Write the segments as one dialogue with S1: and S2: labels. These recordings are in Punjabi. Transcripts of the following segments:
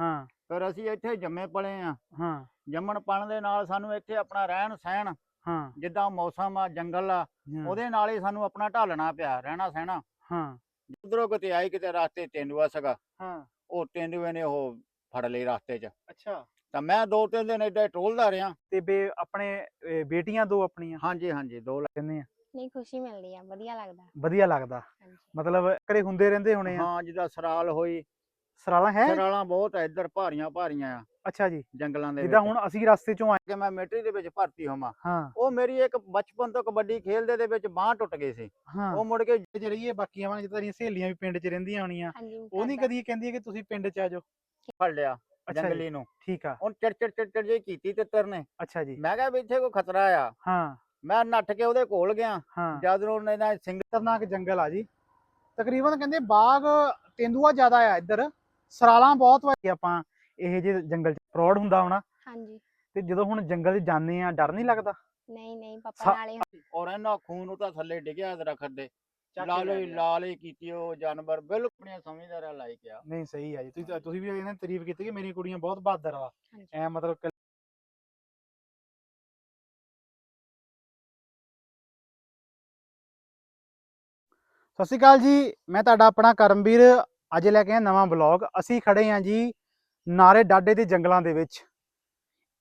S1: ਹਾਂ।
S2: ਫਿਰ ਅਸੀਂ ਇੱਥੇ ਜੰਮੇ ਪਲੇ ਆ।
S1: ਹਾਂ।
S2: ਜੰਮਣ ਪਣ ਦੇ ਨਾਲ ਸਾਨੂੰ ਇੱਥੇ ਆਪਣਾ ਰਹਿਣ ਸਹਿਣ
S1: ਹਾਂ।
S2: ਜਿੱਦਾਂ ਮੌਸਮ ਆ ਜੰਗਲ ਆ ਉਹਦੇ ਨਾਲ ਹੀ ਸਾਨੂੰ ਆਪਣਾ ਢਾਲਣਾ ਪਿਆ ਰਹਿਣਾ ਸਹਿਣਾ।
S1: ਹਾਂ।
S2: ਉਧਰੋਂ ਕਿਤੇ ਆਈ ਕਿਤੇ ਰਸਤੇ ਤੇਂਦੂਆ ਸੀਗਾ।
S1: ਹਾਂ।
S2: ਉਹ ਤੇਂਦੂਏ ਨੇ ਉਹ ਫੜ ਲਈ ਰਸਤੇ 'ਚ।
S1: ਅੱਛਾ।
S2: ਤਾਂ ਮੈਂ ਦੋ ਤਿੰਨ ਦਿਨ ਏਦਾਂ ਹੀ ਟੋਲਦਾ ਰਿਹਾ।
S1: ਤੇ ਬੇ ਆਪਣੇ ਅਹ, ਬੇਟੀਆਂ ਦੋ ਆਪਣੀਆਂ?
S2: ਹਾਂਜੀ ਹਾਂਜੀ ਦੋ ਲ-
S1: ਕਹਿੰਦੇ ਆ?
S3: ਨਹੀਂ ਖੁਸ਼ੀ ਮਿਲਦੀ ਆ ਵਧੀਆ ਲੱਗਦਾ।
S1: ਵਧੀਆ ਲੱਗਦਾ।
S3: ਹਾਂਜੀ।
S1: ਮਤਲਬ ਘਰੇ ਹੁੰਦੇ ਰਹਿੰਦੇ ਹੋਣੇ ਆ?
S2: ਹਾਂ ਜਿੱਦਾਂ ਸਰਾਲ ਹੋਈ
S1: ਸਰਾਲਾ ਹੈ?
S2: ਸਰਾਲਾਂ ਬਹੁਤ ਆ ਇੱਧਰ ਭਾਰੀਆਂ ਭਾਰੀਆਂ ਆ।
S1: ਅੱਛਾ ਜੀ।
S2: ਜੰਗਲਾਂ ਦੇ
S1: ਜਿੱਦਾਂ
S2: ਵਿੱਚ।
S1: ਹੁਣ ਅਸੀਂ ਰਸਤੇ ਚੋਂ ਆਏ।
S2: ਕਿ ਮੈਂ ਮਿਲਟਰੀ ਦੇ ਵਿੱਚ ਭਰਤੀ ਹੋਵਾਂ।
S1: ਹਾਂ।
S2: ਉਹ ਮੇਰੀ ਇੱਕ ਬਚਪਨ ਤੋਂ ਕਬੱਡੀ ਖੇਲਦੇ ਦੇ ਵਿੱਚ ਬਾਹ ਟੁੱਟ ਗਈ ਸੀ।
S1: ਹਾਂ।
S2: ਉਹ ਮੁੜ ਕੇ
S1: ਚ ਰਹੀਏ ਬਾਕੀਆਂ ਵਾਂ ਜਿੱਦਾਂ ਦੀਆਂ ਸਹੇਲੀਆਂ ਵੀ ਪਿੰਡ 'ਚ ਰਹਿੰਦੀਆਂ ਹੋਣੀਆਂ।
S3: ਹਾਂਜੀ
S1: ਉਹ ਨਹੀਂ। ਕਦੀ ਕਹਿੰਦੀ ਕਿ ਤੁਸੀਂ ਪਿੰਡ 'ਚ ਆ ਜਾਓ।
S2: ਫੜ ਲਿਆ
S1: ਅੱਛਾ ਜੀ।
S2: ਜੰਗਲੀ ਨੂੰ।
S1: ਠੀਕ ਆ।
S2: ਉਹ ਚੜ ਚੜ ਚੜ ਚੜ ਜੇ ਕੀਤੀ ਤਿੱਤਰ ਨੇ।
S1: ਅੱਛਾ ਜੀ।
S2: ਮੈਂ ਕਿਹਾ ਵੀ ਇੱਥੇ ਕੋਈ ਖਤਰਾ ਆ।
S1: ਹਾਂ।
S2: ਮੈਂ ਨੱਠ ਕੇ ਉਹਦੇ ਕੋਲ ਗਿਆ।
S1: ਹਾਂ।
S2: ਜਦ ਨੂੰ ਉਹਨੇ ਨਾ ਸਿੰਘ
S1: ਖਤਰਨਾਕ ਜੰਗਲ ਆ ਜੀ। ਤਕਰੀਬਨ ਕਹਿੰਦੇ ਬਾਗ ਤੇਂਦੂਆ ਜ਼ਿਆਦਾ ਆ ਇੱਧਰ। ਸਰਾਲਾਂ ਬਹੁਤ ਵਾਰੀ ਆਪਾਂ ਇਹ ਜੇ ਜੰਗਲ 'ਚ ਫਰੋਡ ਹੁੰਦਾ ਹੋਣਾ।
S3: ਹਾਂਜੀ।
S1: ਤੇ ਜਦੋਂ ਹੁਣ ਜੰਗਲ 'ਚ ਜਾਂਦੇ ਆ ਡਰ ਨਹੀਂ ਲੱਗਦਾ?
S3: ਨਹੀਂ ਨਹੀਂ
S1: ਸਾ-
S3: ਪਾਪਾ ਨਾਲੇ
S2: ਔਰ ਇਹਨਾਂ ਖੂਨ ਉਹ ਤਾਂ ਥੱਲੇ ਡਿੱਗਿਆ ਦਰਖਤ ਦੇ
S1: ਚੱਕ ਕੇ
S2: ਲਾਲ
S1: ਲੈ
S2: ਹੀ
S1: ਗਿਆ।
S2: ਲਾਲ ਹੀ ਕੀਤੀ ਉਹ ਜਾਨਵਰ ਬਿਲਕੁਲ ਆਪਣੀਆਂ ਸਮਝਦਾਰਾਂ ਲਾਇਕ ਆ।
S1: ਨਹੀਂ ਸਹੀ ਆ ਜੀ। ਤੁਸੀਂ ਤੁਸੀਂ ਵੀ ਇਹਨਾਂ ਦੀ ਤਾਰੀਫ ਕੀਤੀ ਕਿ ਮੇਰੀਆਂ ਕੁੜੀਆਂ ਬਹੁਤ ਬਹਾਦਰ ਆ।
S3: ਹਾਂਜੀ।
S1: ਐ ਮਤਲਬ ਕਿ- ਸਤਿ ਸ਼੍ਰੀ ਅਕਾਲ ਜੀ। ਮੈਂ ਤੁਹਾਡਾ ਆਪਣਾ ਕਰਮਵੀਰ ਅੱਜ ਲੈ ਕੇ ਆਇਆ ਨਵਾਂ ਬਲੌਗ ਅਸੀਂ ਖੜੇ ਹਾਂ ਜੀ ਨਾਰੇ ਡਾਡੇ ਦੇ ਜੰਗਲਾਂ ਦੇ ਵਿੱਚ।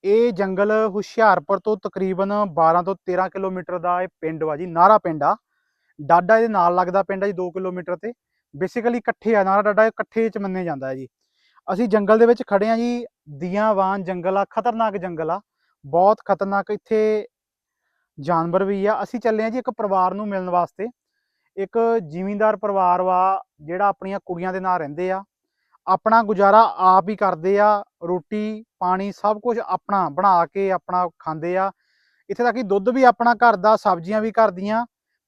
S1: ਇਹ ਜੰਗਲ ਹੁਸ਼ਿਆਰਪੁਰ ਤੋਂ ਤਕਰੀਬਨ 12 ਤੋਂ 13 ਕਿਲੋਮੀਟਰ ਦਾ ਇਹ ਪਿੰਡ ਵਾ ਜੀ, ਨਾਰਾ ਪਿੰਡ ਆ। ਡਾਡਾ ਇਹਦੇ ਨਾਲ ਲੱਗਦਾ ਪਿੰਡ ਆ ਜੀ 2 ਕਿਲੋਮੀਟਰ ਤੇ। ਬੇਸਿਕਲੀ ਇਕੱਠੇ ਆ, ਨਾਰਾ ਡਾਡਾ ਇਕੱਠੇ ਚ ਮੰਨੇ ਜਾਂਦਾ ਹੈ ਜੀ। ਅਸੀਂ ਜੰਗਲ ਦੇ ਵਿੱਚ ਖੜੇ ਆ ਜੀ, ਦੀਆਵਾਨ ਜੰਗਲ ਆ, ਖਤਰਨਾਕ ਜੰਗਲ ਆ। ਬਹੁਤ ਖਤਰਨਾਕ ਇੱਥੇ ਜਾਨਵਰ ਵੀ ਆ। ਅਸੀਂ ਚੱਲੇ ਆ ਜੀ ਇੱਕ ਪਰਿਵਾਰ ਨੂੰ ਮਿਲਣ ਵਾਸਤੇ। ਇੱਕ ਜ਼ਿਮੀਂਦਾਰ ਪਰਿਵਾਰ ਵਾ, ਜਿਹੜਾ ਆਪਣੀਆਂ ਕੁੜੀਆਂ ਦੇ ਨਾਲ ਰਹਿੰਦੇ ਆ। ਆਪਣਾ ਗੁਜ਼ਾਰਾ ਆਪ ਹੀ ਕਰਦੇ ਆ, ਰੋਟੀ, ਪਾਣੀ ਸਭ ਕੁਝ ਆਪਣਾ ਬਣਾ ਕੇ ਆਪਣਾ ਖਾਂਦੇ ਆ। ਇੱਥੇ ਤੱਕ ਕਿ ਦੁੱਧ ਵੀ ਆਪਣਾ ਘਰ ਦਾ, ਸਬਜ਼ੀਆਂ ਵੀ ਘਰ ਦੀਆਂ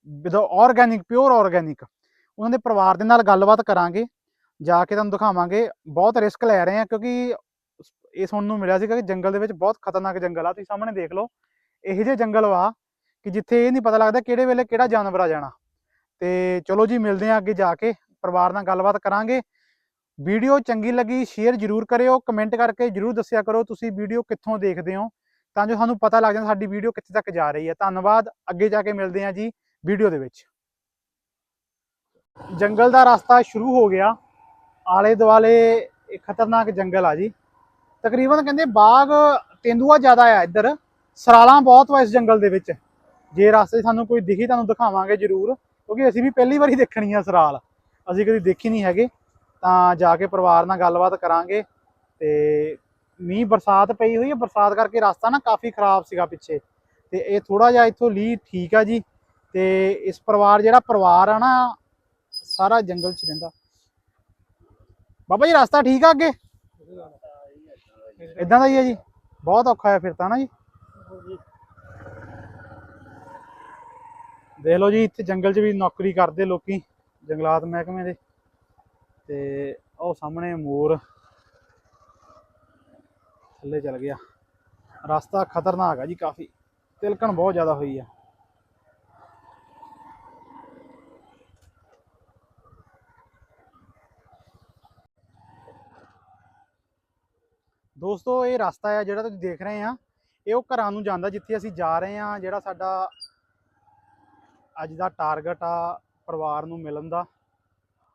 S1: ਵਿਦ ਆਰਗੈਨਿਕ ਪਿਓਰ ਆਰਗੈਨਿਕ ਉਹਨਾਂ ਦੇ ਪਰਿਵਾਰ ਦੇ ਨਾਲ ਗੱਲਬਾਤ ਕਰਾਂਗੇ। ਜਾ ਕੇ ਤੁਹਾਨੂੰ ਦਿਖਾਵਾਂਗੇ। ਬਹੁਤ ਰਿਸਕ ਲੈ ਰਹੇ ਆ, ਕਿਉਂਕਿ ਇਹ ਸੁਣਨ ਨੂੰ ਮਿਲਿਆ ਸੀਗਾ ਕਿ ਜੰਗਲ ਦੇ ਵਿੱਚ ਬਹੁਤ ਖਤਰਨਾਕ ਜੰਗਲ ਆ। ਤੁਸੀਂ ਸਾਹਮਣੇ ਦੇਖ ਲਓ, ਇਹੋ ਜਿਹੇ ਜੰਗਲ ਵਾ ਕਿ ਜਿੱਥੇ ਇਹ ਨਹੀਂ ਪਤਾ ਲੱਗਦਾ ਕਿਹੜੇ ਵੇਲੇ ਕਿਹੜਾ ਜਾਨਵਰ ਆ ਜਾਣਾ। ਤੇ ਚਲੋ ਜੀ, ਮਿਲਦੇ ਆ ਅੱਗੇ ਜਾ ਕੇ, ਪਰਿਵਾਰ ਨਾਲ ਗੱਲਬਾਤ ਕਰਾਂਗੇ। ਵੀਡੀਓ ਚੰਗੀ ਲੱਗੀ, ਸ਼ੇਅਰ ਜਰੂਰ ਕਰਿਓ, ਕਮੈਂਟ ਕਰਕੇ ਜਰੂਰ ਦੱਸਿਆ ਕਰੋ ਤੁਸੀਂ ਵੀਡੀਓ ਕਿੱਥੋਂ ਦੇਖਦੇ ਹੋ, ਤਾਂ ਜੋ ਸਾਨੂੰ ਪਤਾ ਲੱਗ ਜਾਂਦਾ ਸਾਡੀ ਵੀਡੀਓ ਕਿੱਥੇ ਤੱਕ ਜਾ ਰਹੀ ਹੈ। ਧੰਨਵਾਦ, ਅੱਗੇ ਜਾ ਕੇ ਮਿਲਦੇ ਆ ਜੀ, ਵੀਡੀਓ ਦੇ ਵਿੱਚ। ਜੰਗਲ ਦਾ ਰਸਤਾ ਸ਼ੁਰੂ ਹੋ ਗਿਆ। ਆਲੇ ਦੁਆਲੇ ਇਹ ਖਤਰਨਾਕ ਜੰਗਲ ਆ ਜੀ। ਤਕਰੀਬਨ ਕਹਿੰਦੇ ਬਾਗ ਤੇਂਦੂਆ ਜ਼ਿਆਦਾ ਆ ਇੱਧਰ। ਸਰਾਲਾਂ ਬਹੁਤ ਵਾ ਇਸ ਜੰਗਲ ਦੇ ਵਿੱਚ। ਜੇ ਰਸਤੇ ਸਾਨੂੰ ਕੋਈ ਦਿਖੀ ਤੁਹਾਨੂੰ ਦਿਖਾਵਾਂਗੇ ਜ਼ਰੂਰ। ਕਿਉਂਕਿ ਅਸੀਂ ਵੀ ਪਹਿਲੀ ਵਾਰੀ ਦੇਖਣੀ ਆ ਸਰਾਲ। ਅਸੀਂ ਕਦੀ ਦੇਖੀ ਨਹੀਂ ਹੈਗੇ ਤਾਂ ਜਾ ਕੇ ਪਰਿਵਾਰ ਨਾਲ ਗੱਲਬਾਤ ਕਰਾਂਗੇ। ਤੇ ਮੀਂਹ ਬਰਸਾਤ ਪਈ ਹੋਈ ਹੈ ਬਰਸਾਤ ਕਰਕੇ ਰਸਤਾ ਨਾ ਕਾਫੀ ਖਰਾਬ ਸੀਗਾ ਪਿੱਛੇ। ਤੇ ਇਹ ਥੋੜਾ ਜਿਹਾ ਇੱਥੋਂ ਲੀ ਠੀਕ ਆ ਜੀ। ਤੇ ਇਸ ਪਰਿਵਾਰ ਜਿਹੜਾ ਪਰਿਵਾਰ ਆ ਨਾ ਸਾਰਾ ਜੰਗਲ 'ਚ ਰਹਿੰਦਾ। ਬਾਬਾ ਜੀ ਰਸਤਾ ਠੀਕ ਆ ਅੱਗੇ? ਇਦਾਂ ਦਾ ਹੀ ਹੈ ਜੀ। ਬਹੁਤ ਔਖਾ ਹੈ ਫਿਰ ਤਾਂ ਨਾ ਜੀ ਦੇਖ ਲਓ ਜੀ, ਇੱਥੇ ਜੰਗਲ 'ਚ ਵੀ ਨੌਕਰੀ ਕਰਦੇ ਲੋਕੀ, ਜੰਗਲਾਤ ਮਹਿਕਮੇ ਦੇ। ਤੇ ਉਹ ਸਾਹਮਣੇ ਮੋਰ ਥੱਲੇ ਚਲ ਗਿਆ। ਰਸਤਾ ਖਤਰਨਾਕ ਆ ਜੀ ਕਾਫੀ। ਤਿਲਕਣ ਬਹੁਤ ਜ਼ਿਆਦਾ ਹੋਈ ਆ। ਦੋਸਤੋ, ਇਹ ਰਸਤਾ ਆ ਜਿਹੜਾ ਤੁਸੀਂ ਦੇਖ ਰਹੇ ਆ। ਇਹ ਉਹ ਘਰਾਂ ਨੂੰ ਜਾਂਦਾ ਜਿੱਥੇ ਅਸੀਂ ਜਾ ਰਹੇ ਆ, ਜਿਹੜਾ ਸਾਡਾ ਅੱਜ ਦਾ ਟਾਰਗੇਟ ਆ ਪਰਿਵਾਰ ਨੂੰ ਮਿਲਣ ਦਾ।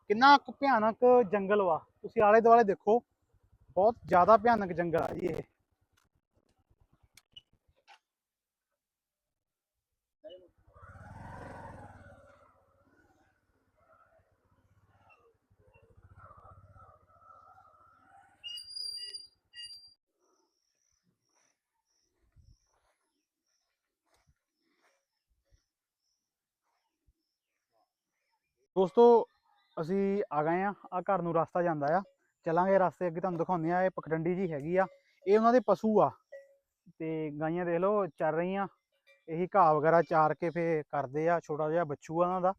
S1: ਕਿੰਨਾ ਕੁ ਭਿਆਨਕ ਜੰਗਲ ਵਾ। ਤੁਸੀਂ ਆਲੇ ਦੁਆਲੇ ਦੇਖੋ, ਬਹੁਤ ਜ਼ਿਆਦਾ ਭਿਆਨਕ ਜੰਗਲ ਆ ਜੀ ਇਹ। ਦੋਸਤੋ, ਅਸੀਂ ਆ ਗਏ ਆ ਆ ਘਰ ਨੂੰ ਰਸਤਾ ਜਾਂਦਾ ਆ। ਚੱਲਾਂਗੇ ਰਸਤੇ ਅੱਗੇ, ਤੁਹਾਨੂੰ ਦਿਖਾਉਂਦੇ ਆ ਇਹ ਪਖਡੰਡੀ ਜੀ ਹੈਗੀ ਆ। ਇਹ ਉਹਨਾਂ ਦੇ ਪਸ਼ੂ ਆ। ਤੇ ਗਾਈਆਂ ਦੇਖ ਲਓ, ਚੱਲ ਰਹੀਆਂ। ਇਹੀ ਘਾਹ ਵਗੈਰਾ ਚਾਰ ਕੇ ਫੇ ਕਰਦੇ ਆ, ਛੋਟਾ ਜਿਹਾ ਬੱਚੂ ਆ ਉਹਨਾਂ ਦਾ।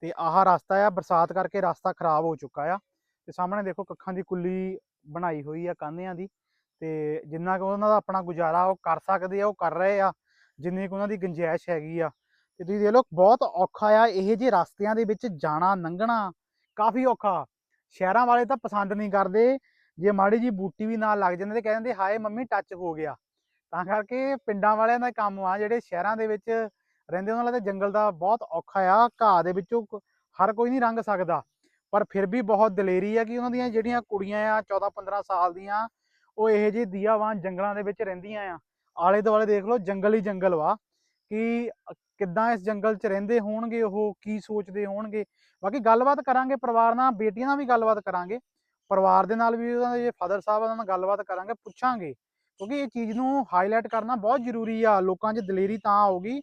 S1: ਤੇ ਆਹ ਰਸਤਾ ਆ, ਬਰਸਾਤ ਕਰਕੇ ਰਸਤਾ ਖਰਾਬ ਹੋ ਚੁੱਕਾ ਆ। ਤੇ ਸਾਹਮਣੇ ਦੇਖੋ, ਕੱਖਾਂ ਦੀ ਕੁੱਲੀ ਬਣਾਈ ਹੋਈ ਆ, ਕਾਂਧਿਆਂ ਦੀ। ਤੇ ਜਿੰਨਾ ਕੁ ਉਹਨਾਂ ਦਾ ਆਪਣਾ ਗੁਜ਼ਾਰਾ, ਉਹ ਕਰ ਸਕਦੇ ਆ, ਉਹ ਕਰ ਰਹੇ ਆ। ਜਿੰਨੀ ਕੁ ਉਹਨਾਂ ਦੀ ਗੁੰਜਾਇਸ਼ ਹੈਗੀ ਆ। ਤੇ ਤੁਸੀਂ ਦੇਖ ਲਓ, ਬਹੁਤ ਔਖਾ ਆ ਇਹ ਜਿਹੇ ਰਸਤਿਆਂ ਦੇ ਵਿੱਚ ਜਾਣਾ, ਲੰਘਣਾ ਕਾਫੀ ਔਖਾ। ਸ਼ਹਿਰਾਂ ਵਾਲੇ ਤਾਂ ਪਸੰਦ ਨਹੀਂ ਕਰਦੇ। ਜੇ ਮਾੜੀ ਜੀ ਬੂਟੀ ਵੀ ਨਾਲ ਲੱਗ ਜਾਂਦੇ ਤੇ ਕਹਿ ਦਿੰਦੇ ਹਾਏ, ਮੰਮੀ ਟੱਚ ਹੋ ਗਿਆ। ਤਾਂ ਕਰਕੇ ਪਿੰਡਾਂ ਵਾਲਿਆਂ ਦਾ ਕੰਮ ਆ, ਜਿਹੜੇ ਸ਼ਹਿਰਾਂ ਦੇ ਵਿੱਚ ਰਹਿੰਦੇ, ਉਹਨਾਂ ਲਈ ਤਾਂ ਜੰਗਲ ਦਾ ਬਹੁਤ ਔਖਾ ਆ। ਘਾਹ ਦੇ ਵਿੱਚੋਂ ਹਰ ਕੋਈ ਨਹੀਂ ਲੰਘ ਸਕਦਾ। ਪਰ ਫਿਰ ਵੀ ਬਹੁਤ ਦਲੇਰੀ ਆ ਕਿ ਉਹਨਾਂ ਦੀਆਂ ਜਿਹੜੀਆਂ ਕੁੜੀਆਂ ਆ 14 15 ਸਾਲ ਦੀਆਂ, ਉਹ ਇਹੋ ਜਿਹੇ ਦੀਆਵਾਨ ਜੰਗਲਾਂ ਦੇ ਵਿੱਚ ਰਹਿੰਦੀਆਂ ਆ। ਆਲੇ ਦੁਆਲੇ ਦੇਖ ਲਓ, ਜੰਗਲ ਹੀ ਜੰਗਲ ਵਾ ਕਿ ਕਿੱਦਾਂ ਇਸ ਜੰਗਲ 'ਚ ਰਹਿੰਦੇ ਹੋਣਗੇ, ਉਹ ਕੀ ਸੋਚਦੇ ਹੋਣਗੇ? ਬਾਕੀ ਗੱਲਬਾਤ ਕਰਾਂਗੇ, ਪਰਿਵਾਰ ਨਾਲ, ਬੇਟੀਆਂ ਨਾਲ ਵੀ ਗੱਲਬਾਤ ਕਰਾਂਗੇ। ਪਰਿਵਾਰ ਦੇ ਨਾਲ ਵੀ ਉਹਨਾਂ ਦੇ ਫਾਦਰ ਸਾਹਿਬ ਉਹਨਾਂ ਨਾਲ ਗੱਲਬਾਤ ਕਰਾਂਗੇ, ਪੁੱਛਾਂਗੇ। ਕਿਉਂਕਿ ਇਹ ਚੀਜ਼ ਨੂੰ ਹਾਈਲਾਈਟ ਕਰਨਾ ਬਹੁਤ ਜ਼ਰੂਰੀ ਆ, ਲੋਕਾਂ 'ਚ ਦਲੇਰੀ ਤਾਂ ਆਊਗੀ।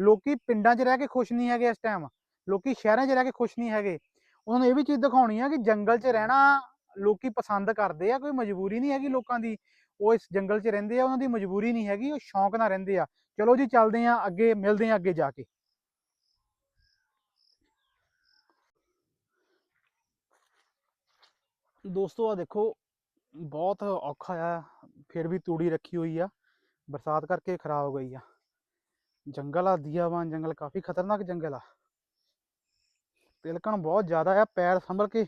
S1: ਲੋਕੀ ਪਿੰਡਾਂ 'ਚ ਰਹਿ ਕੇ ਖੁਸ਼ ਨਹੀਂ ਹੈਗੇ ਇਸ ਟਾਈਮ ਲੋਕੀ ਸ਼ਹਿਰਾਂ 'ਚ ਰਹਿ ਕੇ ਖੁਸ਼ ਨਹੀਂ ਹੈਗੇ। ਉਹਨਾਂ ਨੂੰ ਇਹ ਵੀ ਚੀਜ਼ ਦਿਖਾਉਣੀ ਆ ਕਿ ਜੰਗਲ 'ਚ ਰਹਿਣਾ ਲੋਕੀ ਪਸੰਦ ਕਰਦੇ ਆ, ਕੋਈ ਮਜਬੂਰੀ ਨਹੀਂ ਹੈਗੀ ਲੋਕਾਂ ਦੀ। ਉਹ ਇਸ ਜੰਗਲ 'ਚ ਰਹਿੰਦੇ ਆ, ਉਹਨਾਂ ਦੀ ਮਜਬੂਰੀ ਨਹੀਂ ਹੈਗੀ, ਉਹ ਸ਼ੌਂਕ ਨਾਲ ਰਹਿੰਦੇ ਆ। ਚਲੋ ਜੀ ਚੱਲਦੇ ਆ ਅੱਗੇ ਮਿਲਦੇ ਆ ਅੱਗੇ ਜਾ ਕੇ ਦੋਸਤੋ ਆ ਦੇਖੋ ਬਹੁਤ ਔਖਾ ਆ ਫਿਰ ਵੀ ਤੂੜੀ ਰੱਖੀ ਹੋਈ ਆ ਬਰਸਾਤ ਕਰਕੇ ਖਰਾਬ ਹੋ ਗਈ ਆ ਜੰਗਲ ਆ ਦੀਆਵਾਨ ਜੰਗਲ ਕਾਫੀ ਖਤਰਨਾਕ ਜੰਗਲ ਆ ਤਿਲਕਣ ਬਹੁਤ ਜ਼ਿਆਦਾ ਆ ਪੈਰ ਸੰਭਲ ਕੇ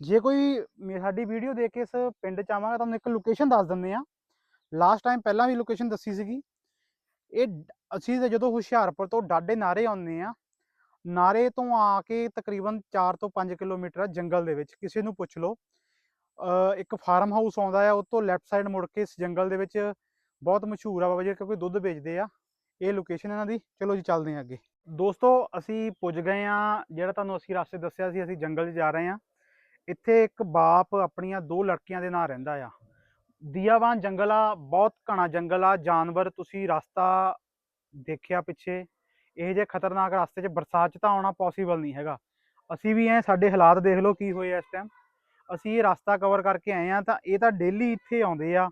S1: ਜੇ ਕੋਈ ਮੇ- ਸਾਡੀ ਵੀਡੀਓ ਦੇਖ ਕੇ ਇਸ ਪਿੰਡ ਚ ਆਵਾਂਗਾ ਤੁਹਾਨੂੰ ਇੱਕ ਲੋਕੇਸ਼ਨ ਦੱਸ ਦਿੰਦੇ ਆ ਲਾਸਟ ਟਾਈਮ ਪਹਿਲਾਂ ਵੀ ਲੋਕੇਸ਼ਨ ਦੱਸੀ ਸੀਗੀ। ਇਹ ਅਸੀਂ ਜਦੋਂ ਹੁਸ਼ਿਆਰਪੁਰ ਤੋਂ ਡਾਡੇ ਨਾਰੇ ਆਉਂਦੇ ਆ ਨਾਰੇ ਤੋਂ ਆ ਕੇ ਤਕਰੀਬਨ 4 ਤੋਂ 5 ਕਿਲੋਮੀਟਰ ਆ ਜੰਗਲ ਦੇ ਵਿੱਚ। ਕਿਸੇ ਨੂੰ ਪੁੱਛ ਲਓ ਇੱਕ ਫਾਰਮ ਹਾਊਸ ਆਉਂਦਾ ਆ, ਉਹ ਤੋਂ ਲੈਫਟ ਸਾਈਡ ਮੁੜ ਕੇ ਇਸ ਜੰਗਲ ਦੇ ਵਿੱਚ ਬਹੁਤ ਮਸ਼ਹੂਰ ਆ ਬਾਬਾ ਜੀ, ਕਿਉਂਕਿ ਦੁੱਧ ਵੇਚਦੇ ਆ। ਇਹ ਲੋਕੇਸ਼ਨ ਇਹਨਾਂ ਦੀ। ਚਲੋ ਜੀ, ਚੱਲਦੇ ਹਾਂ ਅੱਗੇ। ਦੋਸਤੋ, ਅਸੀਂ ਪੁੱਜ ਗਏ ਆ ਜਿਹੜਾ ਤੁਹਾਨੂੰ ਅਸੀਂ ਰਸਤੇ ਦੱਸਿਆ ਸੀ, ਅਸੀਂ ਜੰਗਲ 'ਚ ਜਾ ਰਹੇ ਆ ਇੱਥੇ ਇੱਕ ਬਾਪ ਆਪਣੀਆਂ ਦੋ ਲੜਕੀਆਂ ਦੇ ਨਾਲ ਰਹਿੰਦਾ ਆ। ਦੀਆਵਾਨ ਜੰਗਲ ਆ, ਬਹੁਤ ਘਣਾ ਜੰਗਲ ਆ, ਜਾਨਵਰ ਤੁਸੀਂ ਰਸਤਾ ਦੇਖਿਆ ਪਿੱਛੇ, ਇਹ ਜੇ ਖਤਰਨਾਕ ਰਸਤੇ 'ਚ ਬਰਸਾਤ 'ਚ ਤਾਂ ਆਉਣਾ ਪੋਸੀਬਲ ਨਹੀਂ ਹੈਗਾ। ਅਸੀਂ ਵੀ ਐ ਸਾਡੇ ਹਾਲਾਤ ਦੇਖ ਲਓ ਕੀ ਹੋਏ ਆ ਇਸ ਟਾਈਮ ਅਸੀਂ ਇਹ ਰਸਤਾ ਕਵਰ ਕਰਕੇ ਆਏ ਆ ਤਾਂ ਇਹ ਤਾਂ ਡੇਲੀ ਇੱਥੇ ਆਉਂਦੇ ਆ,